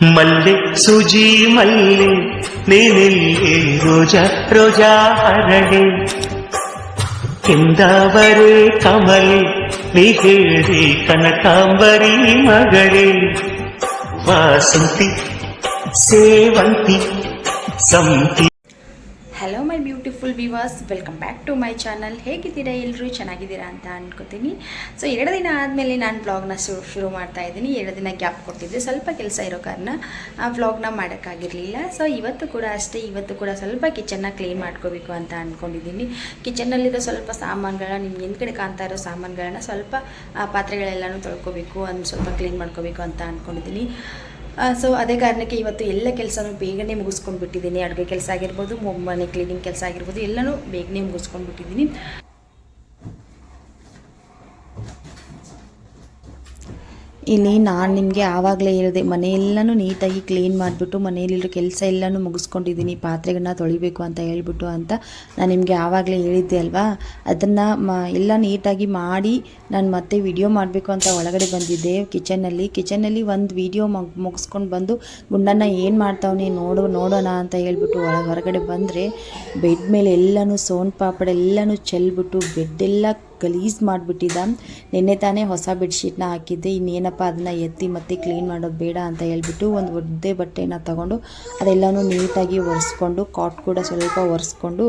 ಮಲ್ಲೆ ಸುಜಿ ಮಲ್ಲೆ ನೀನೆಲ್ಲಿ ರೋಜಾ ರೋಜಾ ಹರಳೆ ಕೆಂದಾವರೆ ಕಮಲೆ ನೀ ಹೇಳಿ ಕನಕಾಂಬರಿ ಮಗಳೇ ವಾಸಂತಿ ಸೇವಂತಿ ಸಂತಿ hello my viewers welcome back to my channel ಹೇಗಿದ್ದೀರಾ ಎಲ್ಲರೂ ಚೆನ್ನಾಗಿದ್ದೀರಾ ಅಂತ ಅನ್ಕೋತೀನಿ. ಸೊ ಎರಡು ದಿನ ಆದಮೇಲೆ ನಾನು ಬ್ಲಾಗ್ನ ಶುರು ಶುರು ಮಾಡ್ತಾ ಇದ್ದೀನಿ. ಎರಡು ದಿನ ಗ್ಯಾಪ್ ಕೊಟ್ಟಿದ್ದೆ ಸ್ವಲ್ಪ ಕೆಲಸ ಇರೋ ಕಾರಣ, ಆ ವ್ಲಾಗ್ನ ಮಾಡೋಕ್ಕಾಗಿರಲಿಲ್ಲ. ಸೊ ಇವತ್ತು ಕೂಡ ಅಷ್ಟೇ. ಇವತ್ತು ಕೂಡ ಸ್ವಲ್ಪ ಕಿಚನ್ನ ಕ್ಲೀನ್ ಮಾಡ್ಕೋಬೇಕು ಅಂತ ಅಂದ್ಕೊಂಡಿದ್ದೀನಿ ಕಿಚನ್ನಲ್ಲಿರೋ ಸ್ವಲ್ಪ ಸಾಮಾನುಗಳನ್ನ, ನಿಮ್ಗೆ ಎಂದ ಕಡೆ ಕಾಣ್ತಾ ಇರೋ ಸಾಮಾನುಗಳನ್ನ ಸ್ವಲ್ಪ ಪಾತ್ರೆಗಳೆಲ್ಲನೂ ತೊಳ್ಕೊಬೇಕು ಒಂದು ಸ್ವಲ್ಪ ಕ್ಲೀನ್ ಮಾಡ್ಕೋಬೇಕು ಅಂತ ಅಂದ್ಕೊಂಡಿದ್ದೀನಿ ಸೊ ಅದೇ ಕಾರಣಕ್ಕೆ ಇವತ್ತು ಎಲ್ಲ ಕೆಲಸನೂ ಬೇಗನೆ ಮುಗಿಸ್ಕೊಂಡು ಬಿಟ್ಟಿದ್ದೀನಿ ಅಡುಗೆ ಕೆಲಸ ಆಗಿರ್ಬೋದು ಮನೆ ಕ್ಲೀನಿಂಗ್ ಕೆಲಸ ಆಗಿರ್ಬೋದು, ಎಲ್ಲನೂ ಬೇಗನೆ ಮುಗಿಸ್ಕೊಂಡು ಬಿಟ್ಟಿದ್ದೀನಿ ಇಲ್ಲಿ ನಾನು ನಿಮಗೆ ಆವಾಗಲೇ ಹೇಳಿದೆ ಮನೆಯೆಲ್ಲನೂ ನೀಟಾಗಿ ಕ್ಲೀನ್ ಮಾಡಿಬಿಟ್ಟು ಮನೆಯಲ್ಲಿರೋ ಕೆಲಸ ಎಲ್ಲನೂ ಮುಗಿಸ್ಕೊಂಡಿದ್ದೀನಿ, ಪಾತ್ರೆಗಳನ್ನ ತೊಳಿಬೇಕು ಅಂತ ಹೇಳ್ಬಿಟ್ಟು ಅಂತ ನಾನು ನಿಮಗೆ ಆವಾಗಲೇ ಹೇಳಿದ್ದೆ ಅಲ್ವಾ? ಅದನ್ನು ಮ, ಎಲ್ಲ ನೀಟಾಗಿ ಮಾಡಿ ನಾನು ಮತ್ತೆ ವಿಡಿಯೋ ಮಾಡಬೇಕು ಅಂತ ಒಳಗಡೆ ಬಂದಿದ್ದೆ. ಕಿಚನಲ್ಲಿ ಕಿಚನಲ್ಲಿ ಒಂದು ವಿಡಿಯೋ ಮಗ್ ಮುಗಿಸ್ಕೊಂಡು ಬಂದು, ಗುಂಡನ್ನ ಏನು ಮಾಡ್ತಾವನೆ ನೋಡು, ನೋಡೋಣ ಅಂತ ಹೇಳ್ಬಿಟ್ಟು ಒಳಗೆ ಹೊರಗಡೆ ಬಂದರೆ, ಬೆಡ್ ಮೇಲೆ ಎಲ್ಲನೂ ಸೋನ್ ಪಾಪಡ ಎಲ್ಲನೂ ಚೆಲ್ಬಿಟ್ಟು, ಬೆಡ್ಡೆಲ್ಲ ಗಲೀಜ್ ಮಾಡಿಬಿಟ್ಟಿದ್ದ. ನಿನ್ನೆ ತಾನೇ ಹೊಸ ಬೆಡ್ಶೀಟ್ನ ಹಾಕಿದ್ದೆ. ಇನ್ನೇನಪ್ಪ ಅದನ್ನು ಎತ್ತಿ ಮತ್ತೆ ಕ್ಲೀನ್ ಮಾಡೋದು ಬೇಡ ಅಂತ ಹೇಳ್ಬಿಟ್ಟು ಒಂದು ಒದ್ದೆ ಬಟ್ಟೆನ ತಗೊಂಡು, ಅದೆಲ್ಲನೂ ನೀಟಾಗಿ ಒರೆಸ್ಕೊಂಡು ಕಾಟ್ ಕೂಡ ಸ್ವಲ್ಪ ಒರೆಸ್ಕೊಂಡು,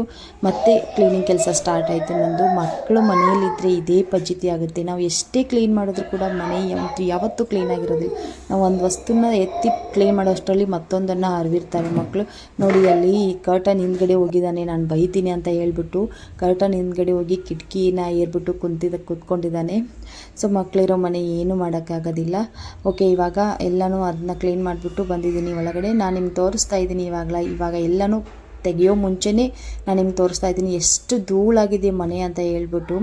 ಮತ್ತೆ ಕ್ಲೀನಿಂಗ್ ಕೆಲಸ ಸ್ಟಾರ್ಟ್ ಆಯಿತು. ನಂದು ಮಕ್ಕಳು ಮನೆಯಲ್ಲಿದ್ದರೆ ಇದೇ ಪದ್ಧತಿ ಆಗುತ್ತೆ. ನಾವು ಎಷ್ಟೇ ಕ್ಲೀನ್ ಮಾಡಿದ್ರು ಕೂಡ ಮನೆ ಯಾವತ್ತು, ಯಾವತ್ತೂ ಕ್ಲೀನ್ ಆಗಿರೋದಿಲ್ಲ. ನಾವು ಒಂದು ವಸ್ತುನ ಎತ್ತಿ ಕ್ಲೀನ್ ಮಾಡೋಷ್ಟರಲ್ಲಿ ಮತ್ತೊಂದನ್ನು ಅರಿವಿರ್ತಾರೆ ಮಕ್ಕಳು ನೋಡಿ, ಅಲ್ಲಿ ಈ ಕರ್ಟನ್ ಹಿಂದ್ಗಡೆ ಹೋಗಿದ್ದಾನೆ, ನಾನು ಬೈತೀನಿ ಅಂತ ಹೇಳ್ಬಿಟ್ಟು ಕರ್ಟನ್ ಹಿಂದ್ಗಡೆ ಹೋಗಿ ಕಿಟಕಿನ ಏರ್ಬಿಟ್ಟು ಕುಂತಿದ್ದ, ಕುತ್ಕೊಂಡಿದ್ದಾನೆ. ಸೊ ಮಕ್ಕಳಿರೋ ಮನೆ ಏನೂ ಮಾಡೋಕ್ಕಾಗೋದಿಲ್ಲ. ಓಕೆ ಇವಾಗ ಎಲ್ಲನೂ ಅದನ್ನ ಕ್ಲೀನ್ ಮಾಡಿಬಿಟ್ಟು ಬಂದಿದ್ದೀನಿ ಒಳಗಡೆ. ನಾನು ನಿಮ್ಗೆ ತೋರಿಸ್ತಾ ಇದ್ದೀನಿ ಇವಾಗಲ. ಇವಾಗ ಎಲ್ಲನೂ ತೆಗೆಯೋ ಮುಂಚೆನೇ ನಾನು ನಿಮ್ಗೆ ತೋರಿಸ್ತಾ ಇದ್ದೀನಿ. ಎಷ್ಟು ಧೂಳಾಗಿದೆ ಮನೆ ಅಂತ ಹೇಳ್ಬಿಟ್ಟು,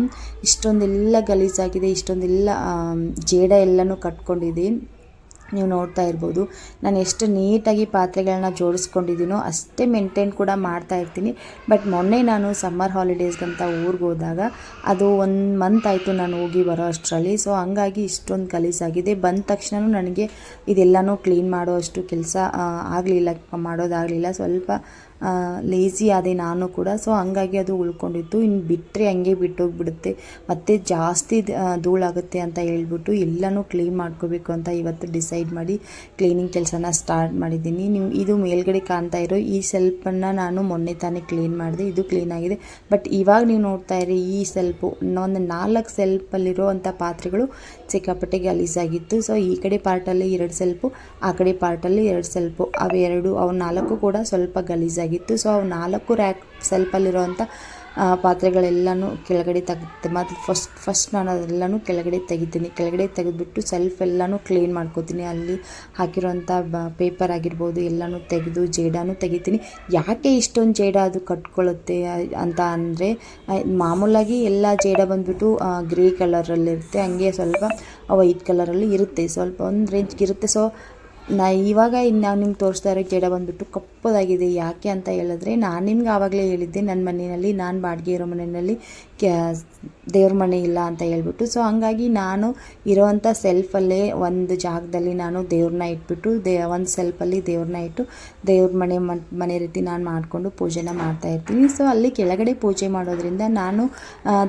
ಇಷ್ಟೊಂದೆಲ್ಲ ಗಲೀಜಾಗಿದೆ, ಇಷ್ಟೊಂದೆಲ್ಲ ಜೇಡ ಎಲ್ಲನೂ ಕಟ್ಕೊಂಡಿದೆ. ನೀವು ನೋಡ್ತಾ ಇರ್ಬೋದು. ನಾನು ಎಷ್ಟು ನೀಟಾಗಿ ಪಾತ್ರೆಗಳನ್ನ ಜೋಡಿಸ್ಕೊಂಡಿದ್ದೀನೋ ಅಷ್ಟೇ ಮೇಂಟೈನ್ ಕೂಡ ಮಾಡ್ತಾ ಇರ್ತೀನಿ. ಬಟ್ ಮೊನ್ನೆ ನಾನು ಸಮ್ಮರ್ ಹಾಲಿಡೇಸ್ಗಂತ ಊರಿಗೆ ಹೋದಾಗ, ಅದು ಒಂದು ಮಂತ್ ಆಯಿತು ನಾನು ಹೋಗಿ ಬರೋ ಅಷ್ಟರಲ್ಲಿ. ಸೊ ಹಂಗಾಗಿ ಇಷ್ಟೊಂದು ಗಲೀಜಾಗಿದೆ. ಬಂದ ತಕ್ಷಣ ನನಗೆ ಇದೆಲ್ಲನೂ ಕ್ಲೀನ್ ಮಾಡೋ ಅಷ್ಟು ಕೆಲಸ ಆಗಲಿಲ್ಲ, ಮಾಡೋದಾಗಲಿಲ್ಲ. ಸ್ವಲ್ಪ ಲೇಸಿ ಆದೆ ನಾನು ಕೂಡ. ಸೊ ಹಂಗಾಗಿ ಅದು ಉಳ್ಕೊಂಡಿತ್ತು. ಇನ್ನು ಬಿಟ್ಟರೆ ಹಂಗೆ ಬಿಟ್ಟೋಗ್ಬಿಡುತ್ತೆ. ಮತ್ತೆ ಜಾಸ್ತಿ ಧೂಳಾಗುತ್ತೆ ಅಂತ ಹೇಳ್ಬಿಟ್ಟು ಎಲ್ಲನೂ ಕ್ಲೀನ್ ಮಾಡ್ಕೋಬೇಕು ಅಂತ ಇವತ್ತು ಡಿಸೈಡ್ ಮಾಡಿ ಕ್ಲೀನಿಂಗ್ ಕೆಲಸನ ಸ್ಟಾರ್ಟ್ ಮಾಡಿದ್ದೀನಿ. ನೀವು ಇದು ಮೇಲ್ಗಡೆ ಕಾಣ್ತಾ ಇರೋ ಈ ಸೆಲ್ಫನ್ನು ನಾನು ಮೊನ್ನೆ ತಾನೇ ಕ್ಲೀನ್ ಮಾಡಿದೆ. ಇದು ಕ್ಲೀನ್ ಆಗಿದೆ. ಬಟ್ ಇವಾಗ ನೀವು ನೋಡ್ತಾ ಇರಿ, ಈ ಸೆಲ್ಫು ಒಂದು ನಾಲ್ಕು ಸೆಲ್ಫಲ್ಲಿರೋ ಅಂಥ ಪಾತ್ರೆಗಳು ಸಿಕ್ಕಾಪಟ್ಟೆ ಗಲೀಜಾಗಿತ್ತು ಸೊ ಈ ಕಡೆ ಪಾರ್ಟಲ್ಲಿ ಎರಡು ಸೆಲ್ಫು ಆ ಕಡೆ ಪಾರ್ಟಲ್ಲಿ ಎರಡು ಸೆಲ್ಫು ಅವೆರಡು, ಅವು ನಾಲ್ಕು ಕೂಡ ಸ್ವಲ್ಪ ಗಲೀಜಾಗಿತ್ತು ಸೊ ಅವು ನಾಲ್ಕು ರ್ಯಾಕ್ ಸೆಲ್ಫಲ್ಲಿರೋವಂಥ ಪಾತ್ರೆಗಳೆಲ್ಲನೂ ಕೆಳಗಡೆ ತೆಗೆದು ಮತ್ತು ಫಸ್ಟ್ ಫಸ್ಟ್ ನಾನು ಅದೆಲ್ಲನೂ ಕೆಳಗಡೆ ತೆಗಿತೀನಿ ಕೆಳಗಡೆ ತೆಗೆದುಬಿಟ್ಟು ಸೆಲ್ಫ್ ಎಲ್ಲನೂ ಕ್ಲೀನ್ ಮಾಡ್ಕೋತೀನಿ. ಅಲ್ಲಿ ಹಾಕಿರೋಂಥ ಪೇಪರ್ ಆಗಿರ್ಬೋದು, ಎಲ್ಲನೂ ತೆಗೆದು ಜೇಡಾನು ತೆಗಿತೀನಿ. ಯಾಕೆ ಇಷ್ಟೊಂದು ಜೇಡ ಅದು ಕಟ್ಕೊಳ್ಳುತ್ತೆ ಅಂತ ಅಂದರೆ ಮಾಮೂಲಾಗಿ ಎಲ್ಲ ಜೇಡ ಬಂದ್ಬಿಟ್ಟು ಗ್ರೇ ಕಲರಲ್ಲಿರುತ್ತೆ ಹಂಗೆ ಸ್ವಲ್ಪ ವೈಟ್ ಕಲರಲ್ಲಿ ಇರುತ್ತೆ. ಸ್ವಲ್ಪ ಒಂದು ರೇಂಜ್ಗೆ ಇರುತ್ತೆ. ಸೊ ನಾ ಇವಾಗ ಇನ್ನು ನಾನು ನಿಮ್ಗೆ ತೋರಿಸ್ತಾ ಇರೋ ಜಡ ಬಂದುಬಿಟ್ಟು ಕಪ್ಪದಾಗಿದೆ, ಯಾಕೆ ಅಂತ ಹೇಳಿದ್ರೆ ನಾನು ನಿಮ್ಗೆ ಆವಾಗಲೇ ಹೇಳಿದ್ದೆ ನನ್ನ ಮನೆಯಲ್ಲಿ, ನಾನು ಬಾಡಿಗೆ ಇರೋ ಮನೆಯಲ್ಲಿ ಕ್ಯಾ ದೇವ್ರ ಮನೆ ಇಲ್ಲ ಅಂತ ಹೇಳ್ಬಿಟ್ಟು. ಸೊ ಹಂಗಾಗಿ ನಾನು ಇರೋವಂಥ ಸೆಲ್ಫಲ್ಲೇ ಒಂದು ಜಾಗದಲ್ಲಿ ನಾನು ದೇವ್ರನ್ನ ಇಟ್ಬಿಟ್ಟು, ದೇ ಒಂದು ಸೆಲ್ಫಲ್ಲಿ ದೇವ್ರನ್ನ ಇಟ್ಟು, ದೇವ್ರ ಮನೆ ಮನ್- ರೀತಿ ನಾನು ಮಾಡಿಕೊಂಡು ಪೂಜೆನ ಮಾಡ್ತಾ ಇರ್ತೀನಿ. ಸೊ ಅಲ್ಲಿ ಕೆಳಗಡೆ ಪೂಜೆ ಮಾಡೋದ್ರಿಂದ ನಾನು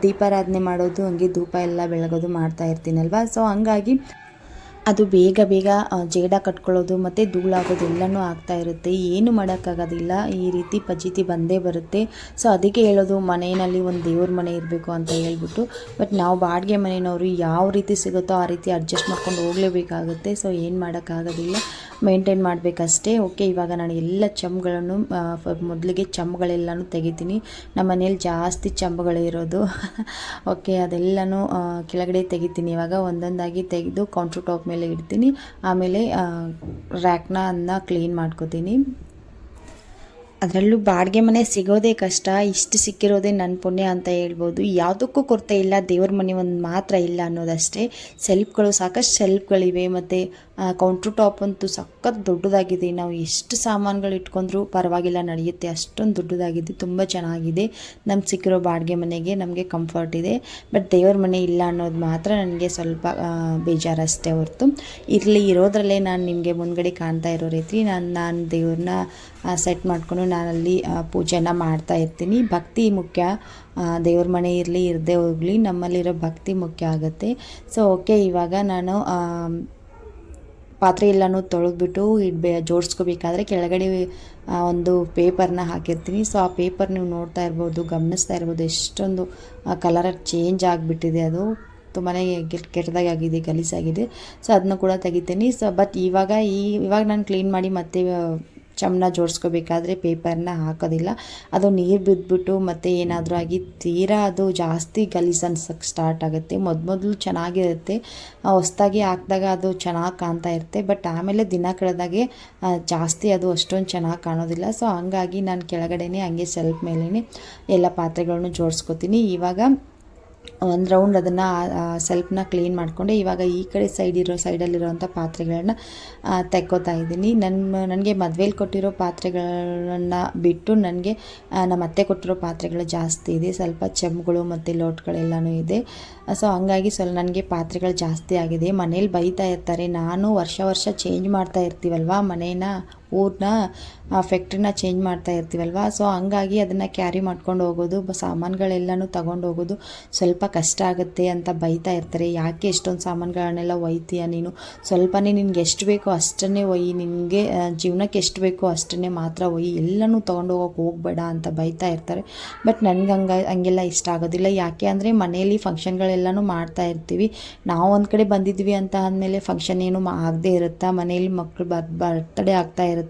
ದೀಪಾರಾಧನೆ ಮಾಡೋದು, ಹಂಗೆ ಧೂಪ ಎಲ್ಲ ಬೆಳಗೋದು ಮಾಡ್ತಾ ಇರ್ತೀನಲ್ವ? ಸೊ ಹಂಗಾಗಿ ಅದು ಬೇಗ ಬೇಗ ಜೇಡ ಕಟ್ಕೊಳ್ಳೋದು ಮತ್ತು ಧೂಳಾಗೋದು ಎಲ್ಲನೂ ಆಗ್ತಾ ಇರುತ್ತೆ. ಏನು ಮಾಡೋಕ್ಕಾಗೋದಿಲ್ಲ. ಈ ರೀತಿ ಪದ್ಧತಿ ಬಂದೇ ಬರುತ್ತೆ. ಸೊ, ಅದಕ್ಕೆ ಹೇಳೋದು ಮನೆಯಲ್ಲಿ ಒಂದು ದೇವ್ರ ಮನೆ ಇರಬೇಕು ಅಂತ ಹೇಳ್ಬಿಟ್ಟು. ಬಟ್ ನಾವು ಬಾಡಿಗೆ ಮನೆಯವರು ಯಾವ ರೀತಿ ಸಿಗುತ್ತೋ ಆ ರೀತಿ ಅಡ್ಜಸ್ಟ್ ಮಾಡ್ಕೊಂಡು ಹೋಗಲೇಬೇಕಾಗುತ್ತೆ. ಸೊ, ಏನು ಮಾಡೋಕ್ಕಾಗೋದಿಲ್ಲ. ಮೇಂಟೈನ್ ಮಾಡಬೇಕಷ್ಟೇ. ಓಕೆ, ಇವಾಗ ನಾನು ಎಲ್ಲ ಚಮ್ಗಳನ್ನು ಮೊದಲಿಗೆ ಚಮ್ಗಳೆಲ್ಲನೂ ತೆಗಿತೀನಿ. ನಮ್ಮ ಮನೇಲಿ ಜಾಸ್ತಿ ಚಂಬಗಳಿರೋದು ಓಕೆ, ಅದೆಲ್ಲನೂ ಕೆಳಗಡೆ ತೆಗಿತೀನಿ. ಇವಾಗ ಒಂದೊಂದಾಗಿ ತೆಗೆದು ಕೌಂಟ್ರ್ ಟಾಪ್ ಮೇಲೆ ಇಡ್ತೀನಿ. ಆಮೇಲೆ ರ್ಯಾಕ್ನ ಅನ್ನ ಕ್ಲೀನ್ ಮಾಡ್ಕೋತೀನಿ. ಅದರಲ್ಲೂ ಬಾಡಿಗೆ ಮನೆ ಸಿಗೋದೇ ಕಷ್ಟ, ಇಷ್ಟು ಸಿಕ್ಕಿರೋದೇ ನನ್ನ ಪುಣ್ಯ ಅಂತ ಹೇಳ್ಬೋದು. ಯಾವುದಕ್ಕೂ ಕೊರತೆ ಇಲ್ಲ, ದೇವ್ರ ಮನೆ ಒಂದು ಮಾತ್ರ ಇಲ್ಲ ಅನ್ನೋದಷ್ಟೇ. ಸೆಲ್ಫ್ಗಳು ಸಾಕಷ್ಟು ಸೆಲ್ಫ್ಗಳಿವೆ ಮತ್ತು ಕೌಂಟ್ರ್ ಟಾಪ್ ಅಂತೂ ಸಖತ್ ದೊಡ್ಡದಾಗಿದೆ. ನಾವು ಎಷ್ಟು ಸಾಮಾನುಗಳು ಇಟ್ಕೊಂಡ್ರೂ ಪರವಾಗಿಲ್ಲ, ನಡೆಯುತ್ತೆ. ಅಷ್ಟೊಂದು ದೊಡ್ಡದಾಗಿದೆ. ತುಂಬ ಚೆನ್ನಾಗಿದೆ. ನಮ್ಗೆ ಸಿಕ್ಕಿರೋ ಬಾಡಿಗೆ ಮನೆಗೆ ನಮಗೆ ಕಂಫರ್ಟ್ ಇದೆ. ಬಟ್ ದೇವ್ರ ಮನೆ ಇಲ್ಲ ಅನ್ನೋದು ಮಾತ್ರ ನನಗೆ ಸ್ವಲ್ಪ ಬೇಜಾರಷ್ಟೇ ಹೊರತು. ಇರಲಿ, ಇರೋದ್ರಲ್ಲೇ ನಾನು ನಿಮಗೆ ಮುಂದ್ಗಡೆ ಕಾಣ್ತಾ ಇರೋ ರೀತಿ ನಾನು ನಾನು ದೇವ್ರನ್ನ ಸೆಟ್ ಮಾಡಿಕೊಂಡು ನಾನಲ್ಲಿ ಪೂಜೆನ ಮಾಡ್ತಾ ಇರ್ತೀನಿ. ಭಕ್ತಿ ಮುಖ್ಯ. ದೇವ್ರ ಮನೆ ಇರಲಿ, ಇರದೇ ಹೋಗಲಿ, ನಮ್ಮಲ್ಲಿರೋ ಭಕ್ತಿ ಮುಖ್ಯ ಆಗುತ್ತೆ. ಸೊ ಓಕೆ ಇವಾಗ ನಾನು ಪಾತ್ರೆ ಎಲ್ಲನೂ ತೊಳೆದ್ಬಿಟ್ಟು ಇಡ್ಬೇ ಜೋಡಿಸ್ಕೋಬೇಕಾದ್ರೆ ಕೆಳಗಡೆ ಒಂದು ಪೇಪರ್ನ ಹಾಕಿರ್ತೀನಿ. ಸೊ, ಆ ಪೇಪರ್ ನೀವು ನೋಡ್ತಾ ಇರ್ಬೋದು, ಗಮನಿಸ್ತಾ ಇರ್ಬೋದು ಎಷ್ಟೊಂದು ಕಲರ್ ಚೇಂಜ್ ಆಗಿಬಿಟ್ಟಿದೆ ಅದು. ತುಂಬಾ ಕೆಟ್ಟದಾಗಿ ಆಗಿದೆ ಗಲೀಸಾಗಿದೆ ಸೊ ಅದನ್ನು ಕೂಡ ತೆಗಿತೀನಿ. ಸೊ, ಬಟ್ ಇವಾಗ ಈ ಇವಾಗ ನಾನು ಕ್ಲೀನ್ ಮಾಡಿ ಮತ್ತೆ ಚಮನ ಜೋಡಿಸ್ಕೋಬೇಕಾದ್ರೆ ಪೇಪರ್ನ ಹಾಕೋದಿಲ್ಲ. ಅದು ನೀರು ಬಿದ್ದುಬಿಟ್ಟು ಮತ್ತು ಏನಾದರೂ ಆಗಿ ತೀರಾ ಅದು ಜಾಸ್ತಿ ಗಲೀಜು ಅನ್ಸೋಕ್ಕೆ ಸ್ಟಾರ್ಟ್ ಆಗುತ್ತೆ. ಮೊದಮೊದಲು ಚೆನ್ನಾಗಿರುತ್ತೆ. ಹೊಸ್ದಾಗಿ ಹಾಕಿದಾಗ ಅದು ಚೆನ್ನಾಗಿ ಕಾಣ್ತಾ ಇರುತ್ತೆ. ಬಟ್ ಆಮೇಲೆ ದಿನ ಕಳೆದಾಗೆ ಜಾಸ್ತಿ ಅದು ಅಷ್ಟೊಂದು ಚೆನ್ನಾಗಿ ಕಾಣೋದಿಲ್ಲ. ಸೊ ಹಂಗಾಗಿ ನಾನು ಕೆಳಗಡೆನೇ ಹಂಗೆ ಸೆಲ್ಫ್ ಮೇಲೇ ಎಲ್ಲ ಪಾತ್ರೆಗಳನ್ನು ಜೋಡಿಸ್ಕೊತೀನಿ. ಇವಾಗ ಒಂದು ರೌಂಡ್ ಅದನ್ನು ಸೆಲ್ಫ್ನ ಕ್ಲೀನ್ ಮಾಡಿಕೊಂಡೆ. ಇವಾಗ ಈ ಕಡೆ ಸೈಡ್ ಇರೋ ಸೈಡಲ್ಲಿರೋವಂಥ ಪಾತ್ರೆಗಳನ್ನ ತೆಕ್ಕೋತಾ ಇದ್ದೀನಿ. ನನ್ನ ನನಗೆ ಮದುವೆಲಿ ಕೊಟ್ಟಿರೋ ಪಾತ್ರೆಗಳನ್ನು ಬಿಟ್ಟು ನನಗೆ ನಮ್ಮ ಅತ್ತೆ ಕೊಟ್ಟಿರೋ ಪಾತ್ರೆಗಳು ಜಾಸ್ತಿ ಇದೆ. ಸ್ವಲ್ಪ ಚೆಂಬುಗಳು ಮತ್ತು ಲೋಟ್ಗಳೆಲ್ಲನೂ ಇದೆ. ಸೊ ಹಂಗಾಗಿ ಸ್ವಲ್ಪ ನನಗೆ ಪಾತ್ರೆಗಳು ಜಾಸ್ತಿ ಆಗಿದೆ. ಮನೇಲಿ ಬೈತಾ ಇರ್ತಾರೆ. ನಾನು ವರ್ಷ ವರ್ಷ ಚೇಂಜ್ ಮಾಡ್ತಾ ಇರ್ತೀವಲ್ವಾ ಮನೇನ? ಊರನ್ನ ಫ್ಯಾಕ್ಟ್ರಿನ ಚೇಂಜ್ ಮಾಡ್ತಾ ಇರ್ತೀವಲ್ವ? ಸೊ ಹಂಗಾಗಿ ಅದನ್ನು ಕ್ಯಾರಿ ಮಾಡ್ಕೊಂಡು ಹೋಗೋದು ಸಾಮಾನುಗಳೆಲ್ಲನೂ ತಗೊಂಡು ಹೋಗೋದು ಸ್ವಲ್ಪ ಕಷ್ಟ ಆಗುತ್ತೆ ಅಂತ ಬೈತಾ ಇರ್ತಾರೆ. ಯಾಕೆ ಎಷ್ಟೊಂದು ಸಾಮಾನುಗಳನ್ನೆಲ್ಲ ಒಯ್ತೀಯ ನೀನು? ಸ್ವಲ್ಪನೇ ನಿನಗೆ ಎಷ್ಟು ಬೇಕೋ ಅಷ್ಟನ್ನೇ ಒಯ್ಯಿ, ನಿನಗೆ ಜೀವನಕ್ಕೆ ಎಷ್ಟು ಬೇಕೋ ಅಷ್ಟನ್ನೇ ಮಾತ್ರ ಒಯ್ಯಿ, ಎಲ್ಲನೂ ತೊಗೊಂಡು ಹೋಗೋಕೆ ಹೋಗಬೇಡ ಅಂತ ಬೈತಾ ಇರ್ತಾರೆ. ಬಟ್ ನನಗೆ ಹಂಗ, ಹಂಗೆಲ್ಲ ಇಷ್ಟ ಆಗೋದಿಲ್ಲ. ಯಾಕೆ ಅಂದರೆ ಮನೆಯಲ್ಲಿ ಫಂಕ್ಷನ್ಗಳೆಲ್ಲನೂ ಮಾಡ್ತಾ ಇರ್ತೀವಿ. ನಾವು ಒಂದು ಕಡೆ ಬಂದಿದ್ವಿ ಅಂತ ಅಂದಮೇಲೆ ಫಂಕ್ಷನ್ ಏನು ಆಗದೆ ಇರುತ್ತಾ? ಮನೆಯಲ್ಲಿ ಮಕ್ಕಳು ಬರ್ ಬರ್ತಡೇ ಆಗ್ತಾ ಇರುತ್ತೆ?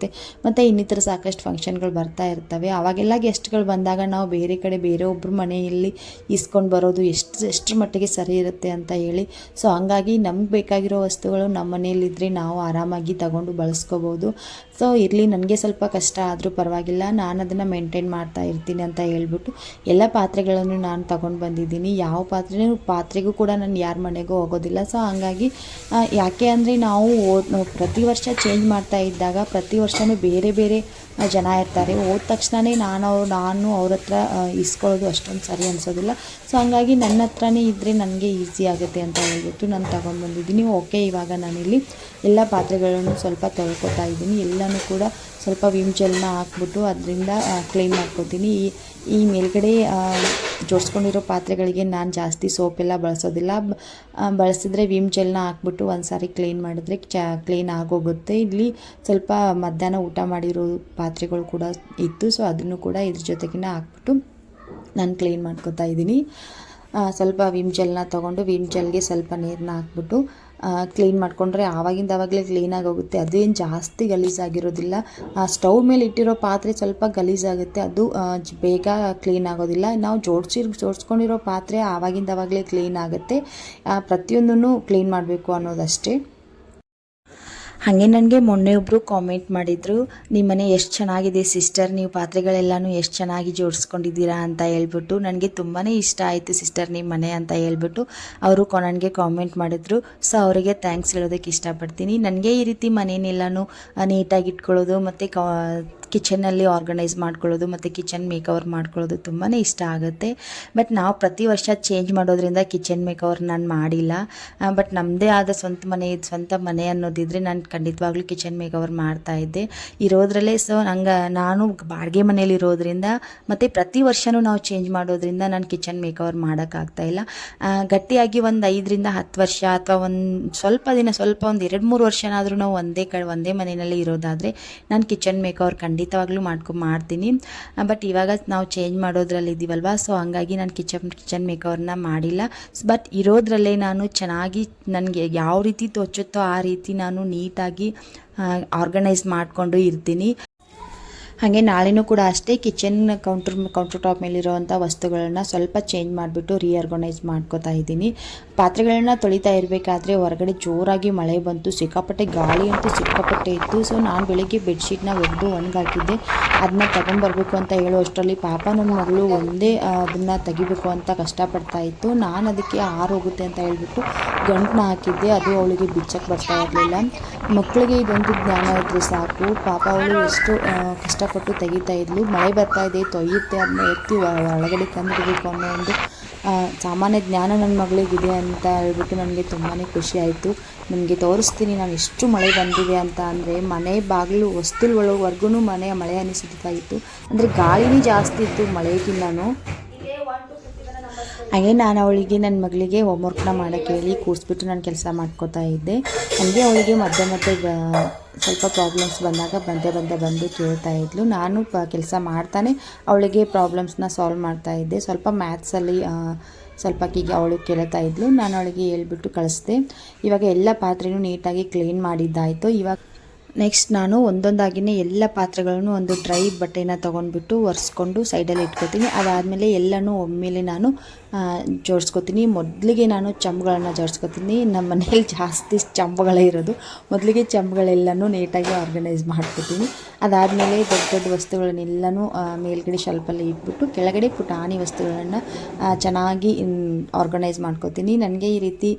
ಮತ್ತು ಇನ್ನಿತರ ಸಾಕಷ್ಟು ಫಂಕ್ಷನ್ಗಳು ಬರ್ತಾ ಇರ್ತವೆ. ಅವಾಗೆಲ್ಲ ಗೆಸ್ಟ್ಗಳು ಬಂದಾಗ ನಾವು ಬೇರೆ ಕಡೆ ಬೇರೆ ಒಬ್ಬರ ಮನೆಯಲ್ಲಿ ಇಸ್ಕೊಂಡು ಬರೋದು ಎಷ್ಟು ಎಷ್ಟರ ಮಟ್ಟಿಗೆ ಸರಿ ಇರುತ್ತೆ ಅಂತ ಹೇಳಿ. ಸೊ ಹಂಗಾಗಿ ನಮ್ಗೆ ಬೇಕಾಗಿರೋ ವಸ್ತುಗಳು ನಮ್ಮ ಮನೆಯಲ್ಲಿದ್ದರೆ ನಾವು ಆರಾಮಾಗಿ ತಗೊಂಡು ಬಳಸ್ಕೋಬೋದು. ಸೊ ಇರಲಿ, ನನಗೆ ಸ್ವಲ್ಪ ಕಷ್ಟ ಆದರೂ ಪರವಾಗಿಲ್ಲ. ನಾನು ಅದನ್ನು ಮೇಂಟೈನ್ ಮಾಡ್ತಾ ಇರ್ತೀನಿ ಅಂತ ಹೇಳ್ಬಿಟ್ಟು ಎಲ್ಲ ಪಾತ್ರೆಗಳನ್ನು ನಾನು ತಗೊಂಡು ಬಂದಿದ್ದೀನಿ. ಯಾವ ಪಾತ್ರೆ ಪಾತ್ರೆಗೂ ಕೂಡ ನಾನು ಯಾರ ಮನೆಗೂ ಹೋಗೋದಿಲ್ಲ. ಸೊ ಹಂಗಾಗಿ ಯಾಕೆ ಅಂದರೆ ನಾವು ಪ್ರತಿ ವರ್ಷ ಚೇಂಜ್ ಮಾಡ್ತಾ ಇದ್ದಾಗ ಪ್ರತಿ ವರ್ಷವೂ ಬೇರೆ ಬೇರೆ ಜನ ಇರ್ತಾರೆ. ಹೋದ ತಕ್ಷಣವೇ ನಾನು ಅವ್ರು, ನಾನು ಅವ್ರ ಹತ್ರ ಇಸ್ಕೊಳ್ಳೋದು ಅಷ್ಟೊಂದು ಸರಿ ಅನಿಸೋದಿಲ್ಲ. ಸೊ ಹಂಗಾಗಿ ನನ್ನ ಹತ್ರನೇ ಇದ್ದರೆ ನನಗೆ ಈಸಿ ಆಗುತ್ತೆ ಅಂತ ಹೇಳ್ಬಿಟ್ಟು ನಾನು ತೊಗೊಂಡ್ಬಂದಿದ್ದೀನಿ. ಓಕೆ ಇವಾಗ ನಾನಿಲ್ಲಿ ಎಲ್ಲ ಪಾತ್ರೆಗಳನ್ನು ಸ್ವಲ್ಪ ತೊಳ್ಕೊತಾ ಇದ್ದೀನಿ. ಎಲ್ಲನೂ ಕೂಡ ಸ್ವಲ್ಪ ವಿಮ್ ಜೆಲ್ನ ಹಾಕ್ಬಿಟ್ಟು ಅದರಿಂದ ಕ್ಲೀನ್ ಮಾಡ್ಕೊತೀನಿ. ಈ ಈ ಮೇಲ್ಗಡೆ ಜೋಡಿಸ್ಕೊಂಡಿರೋ ಪಾತ್ರೆಗಳಿಗೆ ನಾನು ಜಾಸ್ತಿ ಸೋಪೆಲ್ಲ ಬಳಸೋದಿಲ್ಲ. ಬಳಸಿದ್ರೆ ವಿಮ್ ಜೆಲ್ನ ಹಾಕ್ಬಿಟ್ಟು ಒಂದು ಸಾರಿ ಕ್ಲೀನ್ ಮಾಡಿದ್ರೆ ಚ ಕ್ಲೀನ್ ಆಗೋಗುತ್ತೆ. ಇಲ್ಲಿ ಸ್ವಲ್ಪ ಮಧ್ಯಾಹ್ನ ಊಟ ಮಾಡಿರೋ ಪಾತ್ರೆಗಳು ಕೂಡ ಇತ್ತು. ಸೊ ಅದನ್ನು ಕೂಡ ಇದ್ರ ಜೊತೆಗಿನ ಹಾಕ್ಬಿಟ್ಟು ನಾನು ಕ್ಲೀನ್ ಮಾಡ್ಕೊತಾ ಇದ್ದೀನಿ. ಸ್ವಲ್ಪ ವಿಮ್ ಜೆಲ್ನ ತೊಗೊಂಡು ವಿಮ್ ಜೆಲ್ಗೆ ಸ್ವಲ್ಪ ನೀರನ್ನ ಹಾಕ್ಬಿಟ್ಟು ಕ್ಲೀನ್ ಮಾಡಿಕೊಂಡ್ರೆ ಆವಾಗಿಂದ ಆವಾಗಲೇ ಕ್ಲೀನಾಗಿ ಹೋಗುತ್ತೆ. ಅದೇನು ಜಾಸ್ತಿ ಗಲೀಜಾಗಿರೋದಿಲ್ಲ ಸ್ಟವ್ ಮೇಲೆ ಇಟ್ಟಿರೋ ಪಾತ್ರೆ ಸ್ವಲ್ಪ ಗಲೀಜಾಗುತ್ತೆ ಅದು ಬೇಗ ಕ್ಲೀನ್ ಆಗೋದಿಲ್ಲ. ನಾವು ಜೋಡಿಸಿ, ಜೋಡಿಸ್ಕೊಂಡಿರೋ ಪಾತ್ರೆ ಆವಾಗಿಂದ ಆವಾಗಲೇ ಕ್ಲೀನ್ ಆಗುತ್ತೆ. ಪ್ರತಿಯೊಂದನ್ನು ಕ್ಲೀನ್ ಮಾಡಬೇಕು ಅನ್ನೋದಷ್ಟೇ. ಹಾಗೆ ನನಗೆ ಮೊನ್ನೆ ಒಬ್ಬರು ಕಾಮೆಂಟ್ ಮಾಡಿದರು, ನಿಮ್ಮ ಮನೆ ಎಷ್ಟು ಚೆನ್ನಾಗಿದೆ ಸಿಸ್ಟರ್ ನೀವು ಪಾತ್ರೆಗಳೆಲ್ಲನೂ ಎಷ್ಟು ಚೆನ್ನಾಗಿ ಜೋಡಿಸ್ಕೊಂಡಿದ್ದೀರಾ ಅಂತ ಹೇಳ್ಬಿಟ್ಟು ನನಗೆ ತುಂಬಾ ಇಷ್ಟ ಆಯಿತು ಸಿಸ್ಟರ್ ನಿಮ್ಮ ಮನೆ ಅಂತ ಹೇಳ್ಬಿಟ್ಟು ಅವರು ನನಗೆ ಕಾಮೆಂಟ್ ಮಾಡಿದರು. ಸೊ ಅವರಿಗೆ ಥ್ಯಾಂಕ್ಸ್ ಹೇಳೋದಕ್ಕೆ ಇಷ್ಟಪಡ್ತೀನಿ. ನನಗೆ ಈ ರೀತಿ ಮನೇನೆಲ್ಲನೂ ನೀಟಾಗಿ ಇಟ್ಕೊಳ್ಳೋದು ಮತ್ತು ಕ ಕಿಚನಲ್ಲಿ ಆರ್ಗನೈಸ್ ಮಾಡ್ಕೊಳ್ಳೋದು ಮತ್ತು ಕಿಚನ್ ಮೇಕವರ್ ಮಾಡ್ಕೊಳ್ಳೋದು ತುಂಬಾ ಇಷ್ಟ ಆಗುತ್ತೆ. ಬಟ್ ನಾವು ಪ್ರತಿ ವರ್ಷ ಚೇಂಜ್ ಮಾಡೋದ್ರಿಂದ ಕಿಚನ್ ಮೇಕವರ್ ನಾನು ಮಾಡಿಲ್ಲ. ಬಟ್ ನಮ್ಮದೇ ಆದ ಸ್ವಂತ ಮನೆ ಸ್ವಂತ ಮನೆ ಅನ್ನೋದಿದ್ರೆ ನಾನು ಖಂಡಿತವಾಗ್ಲೂ ಕಿಚನ್ ಮೇಕವರ್ ಮಾಡ್ತಾ ಇದ್ದೆ. ಇರೋದ್ರಲ್ಲೇ ಸೊ ನಂಗೆ, ನಾನು ಬಾಡಿಗೆ ಮನೇಲಿ ಇರೋದ್ರಿಂದ ಮತ್ತು ಪ್ರತಿ ವರ್ಷವೂ ನಾವು ಚೇಂಜ್ ಮಾಡೋದ್ರಿಂದ ನಾನು ಕಿಚನ್ ಮೇಕವರ್ ಮಾಡೋಕ್ಕಾಗ್ತಾ ಇಲ್ಲ. ಗಟ್ಟಿಯಾಗಿ ಒಂದು ಐದರಿಂದ ಹತ್ತು ವರ್ಷ ಅಥವಾ ಒಂದು ಸ್ವಲ್ಪ ದಿನ, ಸ್ವಲ್ಪ ಒಂದು ಎರಡು ಮೂರು ವರ್ಷನಾದರೂ ನಾವು ಒಂದೇ ಕಡೆ, ಒಂದೇ ಮನೆಯಲ್ಲಿ ಇರೋದಾದರೆ ನಾನು ಕಿಚನ್ ಮೇಕವರ್ ಖಂಡಿತವಾಗ್ಲೂ ಮಾಡ್ಕೊ, ಮಾಡ್ತೀನಿ. ಬಟ್ ಇವಾಗ ನಾವು ಚೇಂಜ್ ಮಾಡೋದ್ರಲ್ಲಿ ಇದ್ದೀವಲ್ವ ಸೊ ಹಂಗಾಗಿ ನಾನು ಕಿಚನ್ ಕಿಚನ್ ಮೇಕವರ್ನ ಮಾಡಿಲ್ಲ. ಬಟ್ ಇರೋದ್ರಲ್ಲೇ ನಾನು ಚೆನ್ನಾಗಿ ನನಗೆ ಯಾವ ರೀತಿ ತೋಚುತ್ತೋ ಆ ರೀತಿ ನಾನು ನೀಟಾಗಿ ಆರ್ಗನೈಸ್ ಮಾಡಿಕೊಂಡು ಇರ್ತೀನಿ. ಹಾಗೆ ನಾಳೆನೂ ಕೂಡ ಅಷ್ಟೇ ಕಿಚನ್ ಕೌಂಟರ್ ಕೌಂಟರ್ ಟಾಪ್ ಮೇಲಿರುವಂಥ ವಸ್ತುಗಳನ್ನ ಸ್ವಲ್ಪ ಚೇಂಜ್ ಮಾಡಿಬಿಟ್ಟು ರೀಆರ್ಗನೈಸ್ ಮಾಡ್ಕೋತಾ ಇದ್ದೀನಿ. ಪಾತ್ರೆಗಳನ್ನ ತೊಳಿತಾ ಇರಬೇಕಾದ್ರೆ ಹೊರಗಡೆ ಜೋರಾಗಿ ಮಳೆ ಬಂತು ಸಿಕ್ಕಾಪಟ್ಟೆ ಗಾಳಿ ಅಂತೂ ಸಿಕ್ಕಾಪಟ್ಟೆ ಇತ್ತು. ಸೊ ನಾನು ಬೆಳಿಗ್ಗೆ ಬೆಡ್ಶೀಟ್ನ ಒಗೆದು ಒಣಗಾಕಿದ್ದೆ. ಅದನ್ನ ತಗೊಂಬರ್ಬೇಕು ಅಂತ ಹೇಳೋ ಅಷ್ಟರಲ್ಲಿ ಪಾಪ ನನ್ನ ಮಗಳು ಒಂದೇ ಅದನ್ನು ತೆಗಿಬೇಕು ಅಂತ ಕಷ್ಟಪಡ್ತಾ ಇತ್ತು. ನಾನು ಅದಕ್ಕೆ ಆರೋಗುತ್ತೆ ಅಂತ ಹೇಳ್ಬಿಟ್ಟು ಗಂಟನ್ನ ಹಾಕಿದ್ದೆ. ಅದು ಅವಳಿಗೆ ಬಿಚ್ಚಕ್ಕೆ ಬರ್ತಾ ಇರಲಿಲ್ಲ. ಮಕ್ಕಳಿಗೆ ಇದೊಂದು ಜ್ಞಾನ ಇದ್ದರೆ ಸಾಕು. ಪಾಪ ಅವಳು ಎಷ್ಟು ಆ, ಕಷ್ಟಪಟ್ಟು ತೆಗಿತಾ ಇದ್ಲು. ಮಳೆ ಬರ್ತಾ ಇದೆ, ತೊಯ್ಯುತ್ತೆ ಅದನ್ನ ಎತ್ತಿ ಒಳಗಡೆ ತಂದಿಡಬೇಕು ಅನ್ನೋ ಒಂದು ಸಾಮಾನ್ಯ ಜ್ಞಾನ ನನ್ನ ಮಗಳಿಗಿದೆ ಅಂತ ಹೇಳ್ಬಿಟ್ಟು ನನಗೆ ತುಂಬಾ ಖುಷಿ ಆಯಿತು. ನಿಮಗೆ ತೋರಿಸ್ತೀನಿ ನಾನು ಎಷ್ಟು ಮಳೆ ಬಂದಿದೆ ಅಂತ ಅಂದರೆ, ಮನೆ ಬಾಗಿಲು ಹೊಸ್ತಿಲ್ ಒಳವರೆಗೂ ಮನೆ ಮಳೆ ಅನಿಸುತ್ತಾ ಇತ್ತು. ಅಂದರೆ ಗಾಳಿನೇ ಜಾಸ್ತಿ ಇತ್ತು ಮಳೆಗಿನ್ನೂ ಹಾಗೆ ನಾನು ಅವಳಿಗೆ ನನ್ನ ಮಗಳಿಗೆ ಹೋಮ್ವರ್ಕ್ನ ಮಾಡೋಕ್ಕೆ ಹೇಳಿ ಕೂರಿಸ್ಬಿಟ್ಟು ನಾನು ಕೆಲಸ ಮಾಡ್ಕೋತಾ ಇದ್ದೆ. ಹಾಗೆ ಅವಳಿಗೆ ಮಧ್ಯೆ ಬ- ಸ್ವಲ್ಪ ಪ್ರಾಬ್ಲಮ್ಸ್ ಬಂದಾಗ ಬಂದೆ ಬಂದೆ ಬಂದು ಕೇಳ್ತಾ ಇದ್ಲು. ನಾನು ಪ ಕೆಲಸ ಮಾಡ್ತಾನೆ, ಅವಳಿಗೆ ಪ್ರಾಬ್ಲಮ್ಸ್ನ ಸಾಲ್ವ್ ಮಾಡ್ತಾ ಇದ್ದೆ. ಸ್ವಲ್ಪ ಮ್ಯಾಥ್ಸಲ್ಲಿ ಸ್ವಲ್ಪ ಕೀಗೆ ಅವಳು ಕೇಳ್ತಾ ಇದ್ಲು. ನಾನು ಅವಳಿಗೆ ಹೇಳ್ಬಿಟ್ಟು ಕಳಿಸ್ದೆ. ಇವಾಗ ಎಲ್ಲ ಪಾತ್ರೆನೂ ನೀಟಾಗಿ ಕ್ಲೀನ್ ಮಾಡಿದ್ದಾಯಿತು. ಇವಾಗ ನೆಕ್ಸ್ಟ್ ನಾನು ಒಂದೊಂದಾಗಿನೇ ಎಲ್ಲ ಪಾತ್ರೆಗಳನ್ನು ಒಂದು ಡ್ರೈ ಬಟ್ಟೆನ ತೊಗೊಂಡ್ಬಿಟ್ಟು ಒರೆಸ್ಕೊಂಡು ಸೈಡಲ್ಲಿ ಇಟ್ಕೊತೀನಿ. ಅದಾದಮೇಲೆ ಎಲ್ಲನೂ ಒಮ್ಮೆಲೆ ನಾನು ಜೋಡಿಸ್ಕೊತೀನಿ. ಮೊದಲಿಗೆ ನಾನು ಚಂಬುಗಳನ್ನ ಜೋಡಿಸ್ಕೊತೀನಿ. ನಮ್ಮ ಮನೇಲಿ ಜಾಸ್ತಿ ಚಂಬುಗಳೇ ಇರೋದು. ಮೊದಲಿಗೆ ಚಂಬುಗಳೆಲ್ಲನೂ ನೀಟಾಗಿ ಆರ್ಗನೈಸ್ ಮಾಡ್ಕೊತೀನಿ. ಅದಾದಮೇಲೆ ದೊಡ್ಡ ದೊಡ್ಡ ವಸ್ತುಗಳನ್ನೆಲ್ಲನೂ ಮೇಲ್ಗಡೆ ಶೆಲ್ಫಲ್ಲಿ ಇಟ್ಬಿಟ್ಟು ಕೆಳಗಡೆ ಪುಟಾಣಿ ವಸ್ತುಗಳನ್ನು ಚೆನ್ನಾಗಿ ಆರ್ಗನೈಸ್ ಮಾಡ್ಕೊತೀನಿ. ನನಗೆ ಈ ರೀತಿ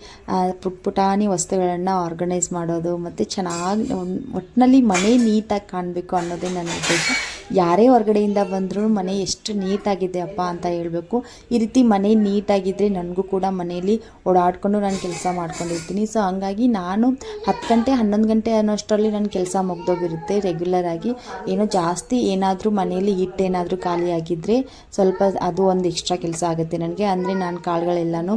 ಪುಟ್, ಪುಟಾಣಿ ವಸ್ತುಗಳನ್ನು ಆರ್ಗನೈಸ್ ಮಾಡೋದು ಮತ್ತು ಚೆನ್ನಾಗಿ ಒಟ್ಟಿನಲ್ಲಿ ಮನೆ ನೀಟಾಗಿ ಕಾಣಬೇಕು ಅನ್ನೋದೇ ನನ್ನ ಉದ್ದೇಶ. ಯಾರೇ ಹೊರಗಡೆಯಿಂದ ಬಂದರೂ ಮನೆ ಎಷ್ಟು ನೀಟಾಗಿದೆ ಅಪ್ಪ ಅಂತ ಹೇಳಬೇಕು. ಈ ರೀತಿ ಮನೆ ನೀಟಾಗಿದ್ದರೆ ನನಗೂ ಕೂಡ ಮನೆಯಲ್ಲಿ ಓಡಾಡಿಕೊಂಡು ನಾನು ಕೆಲಸ ಮಾಡ್ಕೊಂಡಿರ್ತೀನಿ. ಸೊ ಹಂಗಾಗಿ ನಾನು ಹತ್ತು ಗಂಟೆ, ಹನ್ನೊಂದು ಗಂಟೆ ಅನ್ನೋಷ್ಟರಲ್ಲಿ ನನ್ನ ಕೆಲಸ ಮುಗ್ದೋಗಿರುತ್ತೆ ರೆಗ್ಯುಲರ್ ಆಗಿ. ಏನೋ ಜಾಸ್ತಿ ಏನಾದರೂ ಮನೆಯಲ್ಲಿ ಹಿಟ್ಟೇನಾದರೂ ಖಾಲಿ ಆಗಿದ್ದರೆ ಸ್ವಲ್ಪ ಅದು ಒಂದು ಎಕ್ಸ್ಟ್ರಾ ಕೆಲಸ ಆಗುತ್ತೆ ನನಗೆ. ಅಂದರೆ ನಾನು ಕಾಳುಗಳೆಲ್ಲನೂ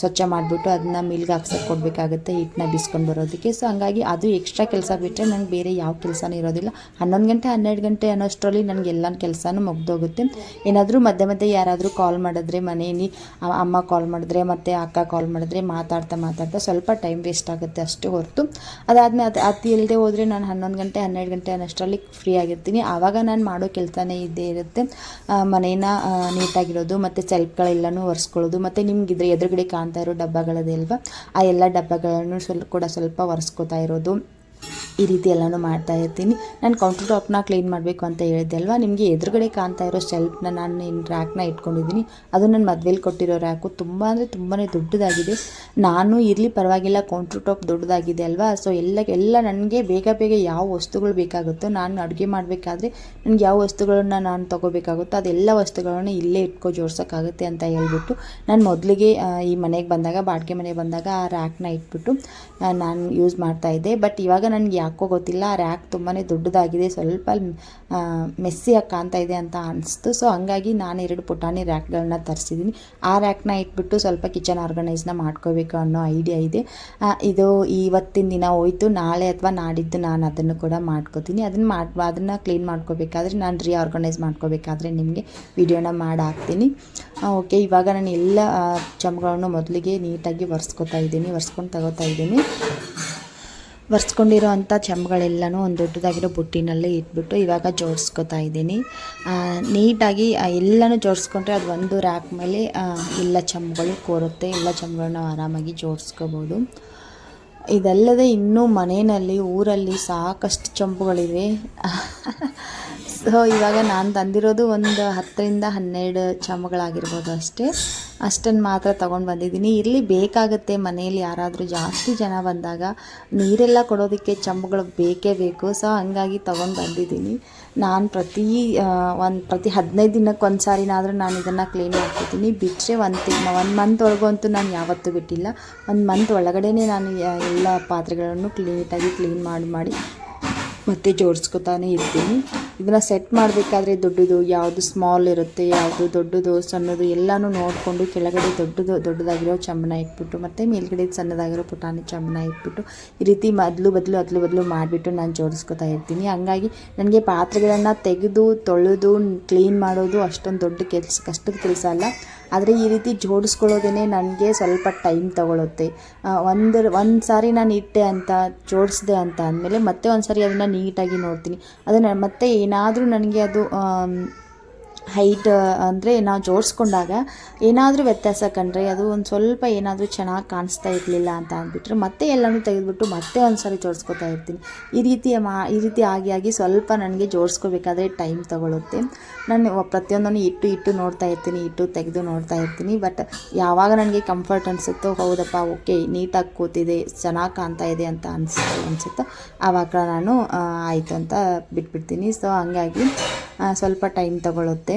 ಸ್ವಚ್ಛ ಮಾಡಿಬಿಟ್ಟು ಅದನ್ನ ಮಿಲ್ಗೆ ಹಾಕ್ಸಕ್ಕೆ ಕೊಡಬೇಕಾಗುತ್ತೆ, ಹಿಟ್ಟನ್ನ ಬಿಸ್ಕೊಂಡು ಬರೋದಕ್ಕೆ. ಸೊ ಹಂಗಾಗಿ ಅದು ಎಕ್ಸ್ಟ್ರಾ ಕೆಲಸ ಬಿಟ್ಟರೆ ನನಗೆ ಬೇರೆ ಯಾವ ಕೆಲಸನೂ ಇರೋದಿಲ್ಲ. ಹನ್ನೊಂದು ಗಂಟೆ, ಹನ್ನೆರಡು ಗಂಟೆ ಅನ್ನೋಷ್ಟರಲ್ಲಿ ನನಗೆ ಎಲ್ಲ ಕೆಲಸನೂ ಮುಗ್ದೋಗುತ್ತೆ. ಏನಾದರೂ ಮಧ್ಯೆ ಮಧ್ಯೆ ಯಾರಾದರೂ ಕಾಲ್ ಮಾಡಿದ್ರೆ ಮನೆಯಲ್ಲಿ ಅಮ್ಮ ಕಾಲ್ ಮಾಡಿದ್ರೆ ಮತ್ತು ಅಕ್ಕ ಕಾಲ್ ಮಾಡಿದ್ರೆ ಮಾತಾಡ್ತಾ ಮಾತಾಡ್ತಾ ಸ್ವಲ್ಪ ಟೈಮ್ ವೇಸ್ಟ್ ಆಗುತ್ತೆ ಅಷ್ಟು ಹೊರತು. ಅದಾದಮೇಲೆ ಅದು ಅತಿ ಇಲ್ಲದೆ ಹೋದರೆ ನಾನು ಹನ್ನೊಂದು ಗಂಟೆ, ಹನ್ನೆರಡು ಗಂಟೆ ಅನ್ನೋಷ್ಟರಲ್ಲಿ ಫ್ರೀ ಆಗಿರ್ತೀನಿ. ಆವಾಗ ನಾನು ಮಾಡೋ ಕೆಲಸನೇ ಇದ್ದೇ ಇರುತ್ತೆ. ಮನೇನ ನೀಟಾಗಿರೋದು ಮತ್ತು ಸೆಲ್ಫ್ಗಳೆಲ್ಲನೂ ಒರೆಸ್ಕೊಳ್ಳೋದು. ಮತ್ತು ನಿಮ್ಗಿದ್ರೆ ಎದುರುಗಡೆ ಕಾಣ್ತಾ ಇರೋ ಡಬ್ಬಗಳದೇ ಅಲ್ವಾ? ಆ ಎಲ್ಲ ಡಬ್ಬಗಳನ್ನು ಸ್ವಲ್ಪ, ಕೂಡ ಸ್ವಲ್ಪ ಒರೆಸ್ಕೋತಾ ಇರೋದು. ಈ ರೀತಿ ಎಲ್ಲನೂ ಮಾಡ್ತಾ ಇರ್ತೀನಿ. ನಾನು ಕೌಂಟರ್ ಟಾಪ್ನ ಕ್ಲೀನ್ ಮಾಡಬೇಕು ಅಂತ ಹೇಳಿದ್ದೆ ಅಲ್ವಾ? ನಿಮಗೆ ಎದುರುಗಡೆ ಕಾಣ್ತಾ ಇರೋ ಶೆಲ್ಫ್ನ ನಾನು ಇನ್ನು ರ್ಯಾಕ್ನ ಇಟ್ಕೊಂಡಿದ್ದೀನಿ. ಅದು ನನ್ನ ಮದುವೆಲಿ ಕೊಟ್ಟಿರೋ ರ್ಯಾಕು ತುಂಬ ಅಂದರೆ ತುಂಬಾ ದೊಡ್ಡದಾಗಿದೆ. ನಾನು ಇರಲಿ ಪರವಾಗಿಲ್ಲ ಕೌಂಟರ್ ಟಾಪ್ ದೊಡ್ಡದಾಗಿದೆ ಅಲ್ವಾ? ಸೊ ಎಲ್ಲ ಎಲ್ಲ ನನಗೆ ಬೇಗ ಬೇಗ ಯಾವ ವಸ್ತುಗಳು ಬೇಕಾಗುತ್ತೋ ನಾನು ಅಡುಗೆ ಮಾಡಬೇಕಾದ್ರೆ ನನಗೆ ಯಾವ ವಸ್ತುಗಳನ್ನ ನಾನು ತೊಗೋಬೇಕಾಗುತ್ತೋ ಅದೆಲ್ಲ ವಸ್ತುಗಳನ್ನು ಇಲ್ಲೇ ಇಟ್ಕೊ ಜೋಡ್ಸೋಕ್ಕಾಗುತ್ತೆ ಅಂತ ಹೇಳ್ಬಿಟ್ಟು ನಾನು ಮೊದಲಿಗೆ ಈ ಮನೆಗೆ ಬಂದಾಗ, ಬಾಡಿಗೆ ಮನೆಗೆ ಬಂದಾಗ ಆ ರ್ಯಾಕ್ನ ಇಟ್ಬಿಟ್ಟು ನಾನು ಯೂಸ್ ಮಾಡ್ತಾ ಇದ್ದೆ. ಬಟ್ ಇವಾಗ ನನಗೆ ಯಾಕೋ ಗೊತ್ತಿಲ್ಲ ಆ ರ್ಯಾಕ್ ತುಂಬಾ ದೊಡ್ಡದಾಗಿದೆ, ಸ್ವಲ್ಪ ಮೆಸ್ಸಿಯಾಗಿ ಕಾಣ್ತಾ ಇದೆ ಅಂತ ಅನಿಸ್ತು. ಸೊ ಹಂಗಾಗಿ ನಾನು ಎರಡು ಪುಟಾಣಿ ರ್ಯಾಕ್ಗಳನ್ನ ತರಿಸಿದ್ದೀನಿ ಆ ರ್ಯಾಕ್ನ ಇಟ್ಬಿಟ್ಟು ಸ್ವಲ್ಪ ಕಿಚನ್ ಆರ್ಗನೈಸ್ನ ಮಾಡ್ಕೋಬೇಕು ಅನ್ನೋ ಐಡಿಯಾ ಇದೆ. ಇದು ಇವತ್ತಿನ ದಿನ ಹೋಯಿತು. ನಾಳೆ ಅಥವಾ ನಾಡಿದ್ದು ನಾನು ಅದನ್ನು ಕೂಡ ಮಾಡ್ಕೋತೀನಿ. ಅದನ್ನು ಮಾಡಿ, ಅದನ್ನು ಕ್ಲೀನ್ ಮಾಡ್ಕೋಬೇಕಾದ್ರೆ ನಾನು ರೀಆರ್ಗನೈಸ್ ಮಾಡ್ಕೋಬೇಕಾದ್ರೆ ನಿಮಗೆ ವಿಡಿಯೋನ ಮಾಡಿ ಹಾಕ್ತೀನಿ ಓಕೆ ಇವಾಗ ನಾನು ಎಲ್ಲ ಚಮಗಳನ್ನು ಮೊದಲಿಗೆ ನೀಟಾಗಿ ಒರೆಸ್ಕೊತಾ ಇದ್ದೀನಿ, ಒರೆಸ್ಕೊಂಡು ತಗೋತಾ ಇದ್ದೀನಿ. ಒರೆಸ್ಕೊಂಡಿರೋ ಅಂಥ ಚೆಂಬುಗಳೆಲ್ಲನೂ ಒಂದು ದೊಡ್ಡದಾಗಿರೋ ಬುಟ್ಟಿನಲ್ಲಿ ಇಟ್ಬಿಟ್ಟು ಇವಾಗ ಜೋಡಿಸ್ಕೊತಾ ಇದ್ದೀನಿ. ನೀಟಾಗಿ ಎಲ್ಲನೂ ಜೋಡಿಸ್ಕೊಂಡ್ರೆ ಅದು ಒಂದು ರ್ಯಾಕ್ ಮೇಲೆ ಎಲ್ಲ ಚಂಬುಗಳು ಕೋರುತ್ತೆ. ಎಲ್ಲ ಚಂಬುಗಳನ್ನ ಆರಾಮಾಗಿ ಜೋಡಿಸ್ಕೋಬೋದು. ಇದಲ್ಲದೆ ಇನ್ನೂ ಮನೆಯಲ್ಲಿ, ಊರಲ್ಲಿ ಸಾಕಷ್ಟು ಚಂಬುಗಳಿವೆ ಸೊ ಇವಾಗ ನಾನು ತಂದಿರೋದು ಒಂದು ಹತ್ತರಿಂದ ಹನ್ನೆರಡು ಚಮಗಳಾಗಿರ್ಬೋದು ಅಷ್ಟೇ. ಅಷ್ಟನ್ನು ಮಾತ್ರ ತೊಗೊಂಡು ಬಂದಿದ್ದೀನಿ. ಇಲ್ಲಿ ಬೇಕಾಗುತ್ತೆ ಮನೆಯಲ್ಲಿ ಯಾರಾದರೂ ಜಾಸ್ತಿ ಜನ ಬಂದಾಗ ನೀರೆಲ್ಲ ಕೊಡೋದಕ್ಕೆ ಚಂಬುಗಳು ಬೇಕೇ ಬೇಕು. ಸೊ ಹಂಗಾಗಿ ತೊಗೊಂಡು ಬಂದಿದ್ದೀನಿ. ನಾನು ಪ್ರತಿ ಒಂದು ಪ್ರತಿ ಹದಿನೈದು ದಿನಕ್ಕೆ ಒಂದು ಸಾರಿನಾದರೂ ನಾನು ಇದನ್ನು ಕ್ಲೀನ್ ಮಾಡ್ತೀನಿ ಬಿಟ್ಟರೆ ಒಂದು ತಿಂಗ್ ಒಂದು ಮಂತ್ವರೆಗೂ ಅಂತೂ ನಾನು ಯಾವತ್ತೂ ಬಿಟ್ಟಿಲ್ಲ. ಒಂದು ಮಂತ್ ಒಳಗಡೆ ನಾನು ಎಲ್ಲ ಪಾತ್ರೆಗಳನ್ನು ನೀಟಾಗಿ ಕ್ಲೀನ್ ಮಾಡಿ ಮಾಡಿ ಮತ್ತೆ ಜೋಡಿಸ್ಕೊತಾನೆ ಇರ್ತೀನಿ. ಇದನ್ನು ಸೆಟ್ ಮಾಡಬೇಕಾದ್ರೆ ದೊಡ್ಡದು ಯಾವುದು ಸ್ಮಾಲ್ ಇರುತ್ತೆ, ಯಾವುದು ದೊಡ್ಡದು, ಸಣ್ಣದು ಎಲ್ಲನೂ ನೋಡಿಕೊಂಡು ಕೆಳಗಡೆ ದೊಡ್ಡದು, ದೊಡ್ಡದಾಗಿರೋ ಚಮನ ಇಟ್ಬಿಟ್ಟು ಮತ್ತು ಮೇಲ್ಗಡೆ ಸಣ್ಣದಾಗಿರೋ ಪುಟಾಣಿ ಚಮನ ಇಟ್ಬಿಟ್ಟು ಈ ರೀತಿ ಮೊದಲು ಬದಲು ಅದ್ಲು ಬದಲು ಮಾಡಿಬಿಟ್ಟು ನಾನು ಜೋಡಿಸ್ಕೊತಾ ಇರ್ತೀನಿ. ಹಂಗಾಗಿ ನನಗೆ ಪಾತ್ರೆಗಳನ್ನು ತೆಗೆದು, ತೊಳೆದು ಕ್ಲೀನ್ ಮಾಡೋದು ಅಷ್ಟೊಂದು ದೊಡ್ಡ ಕೆಲಸ, ಕಷ್ಟದ ಕೆಲಸ ಅಲ್ಲ. ಆದರೆ ಈ ರೀತಿ ಜೋಡಿಸ್ಕೊಳ್ಳೋದೇ ನನಗೆ ಸ್ವಲ್ಪ ಟೈಮ್ ತಗೊಳುತ್ತೆ. ಒಂದು ಒಂದು ಸಾರಿ ನಾನು ಇಟ್ಟೆ ಅಂತ, ಜೋಡಿಸ್ದೆ ಅಂತ ಅಂದಮೇಲೆ ಮತ್ತೆ ಒಂದು ಸಾರಿ ಅದನ್ನು ನೀಟಾಗಿ ನೋಡ್ತೀನಿ. ಅದನ್ನು ಮತ್ತೆ ಏನಾದರೂ ನನಗೆ ಅದು ಹೈಟ್ ಅಂದರೆ ನಾವು ಜೋಡಿಸ್ಕೊಂಡಾಗ ಏನಾದರೂ ವ್ಯತ್ಯಾಸ ಕಂಡ್ರೆ ಅದು ಒಂದು ಸ್ವಲ್ಪ ಏನಾದರೂ ಚೆನ್ನಾಗಿ ಕಾಣಿಸ್ತಾ ಇರಲಿಲ್ಲ ಅಂತ ಅಂದ್ಬಿಟ್ರೆ ಮತ್ತೆ ಎಲ್ಲನೂ ತೆಗೆದುಬಿಟ್ಟು ಮತ್ತೆ ಒಂದು ಸಾರಿ ಜೋಡಿಸ್ಕೊತಾ ಇರ್ತೀನಿ. ಈ ರೀತಿಯ ಮಾ, ಈ ರೀತಿ ಆಗಿ ಆಗಿ ಸ್ವಲ್ಪ ನನಗೆ ಜೋಡಿಸ್ಕೋಬೇಕಾದ್ರೆ ಟೈಮ್ ತೊಗೊಳುತ್ತೆ. ನಾನು ಪ್ರತಿಯೊಂದನ್ನು ಇಟ್ಟು ಇಟ್ಟು ನೋಡ್ತಾ ಇರ್ತೀನಿ, ಇಟ್ಟು ತೆಗೆದು ನೋಡ್ತಾ ಇರ್ತೀನಿ. ಬಟ್ ಯಾವಾಗ ನನಗೆ ಕಂಫರ್ಟ್ ಅನಿಸುತ್ತೋ, ಹೌದಪ್ಪ, ಓಕೆ, ನೀಟಾಗಿ ಕೂತಿದೆ, ಚೆನ್ನಾಗಿ ಕಾಣ್ತಾ ಇದೆ ಅಂತ ಅನಿಸುತ್ತೆ ಅನಿಸುತ್ತೋ ಆವಾಗ ನಾನು ಆಯಿತು ಅಂತ ಬಿಟ್ಬಿಡ್ತೀನಿ. ಸೊ ಹಂಗಾಗಿ ಸ್ವಲ್ಪ ಟೈಮ್ ತಗೊಳುತ್ತೆ.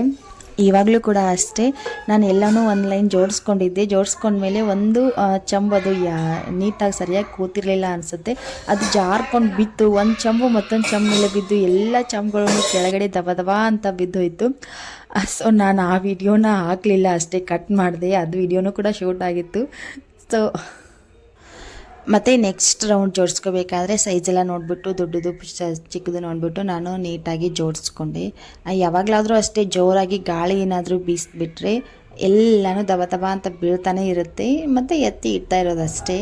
ಇವಾಗಲೂ ಕೂಡ ಅಷ್ಟೇ, ನಾನು ಎಲ್ಲನೂ ಒಂದು ಲೈನ್ ಜೋಡಿಸ್ಕೊಂಡಿದ್ದೆ. ಜೋಡಿಸ್ಕೊಂಡ್ಮೇಲೆ ಒಂದು ಚಂಬದು ಯಾ, ನೀಟಾಗಿ ಸರಿಯಾಗಿ ಕೂತಿರಲಿಲ್ಲ ಅನಿಸುತ್ತೆ. ಅದು ಜಾರ್ಕೊಂಡು ಬಿತ್ತು, ಒಂದು ಚಂಬು ಮತ್ತೊಂದು ಚಂಬ ಮೇಲೆ ಬಿದ್ದು ಎಲ್ಲ ಚಂಬುಗಳನ್ನು ಕೆಳಗಡೆ ದಬ ಅಂತ ಬಿದ್ದೋಯ್ತು. ಸೊ ನಾನು ಆ ವಿಡಿಯೋನ ಹಾಕಲಿಲ್ಲ ಅಷ್ಟೇ ಕಟ್ ಮಾಡಿದೆ. ಅದು ವಿಡಿಯೋನೂ ಕೂಡ ಶೂಟ್ ಆಗಿತ್ತು. ಸೊ ಮತ್ತು ನೆಕ್ಸ್ಟ್ ರೌಂಡ್ ಜೋಡಿಸ್ಕೋಬೇಕಾದ್ರೆ ಸೈಜೆಲ್ಲ ನೋಡಿಬಿಟ್ಟು, ದೊಡ್ಡದು ಚಿಕ್ಕದು ನೋಡಿಬಿಟ್ಟು ನಾನು ನೀಟಾಗಿ ಜೋಡಿಸ್ಕೊಂಡೆ. ಯಾವಾಗಲಾದರೂ ಅಷ್ಟೇ ಜೋರಾಗಿ ಗಾಳಿ ಏನಾದರೂ ಬೀಸಿಬಿಟ್ರೆ ಎಲ್ಲನೂ ದಬ ದಬ ಅಂತ ಬೀಳ್ತಾನೆ ಇರುತ್ತೆ. ಮತ್ತು ಎತ್ತಿ ಇಡ್ತಾ ಇರೋದಷ್ಟೇ.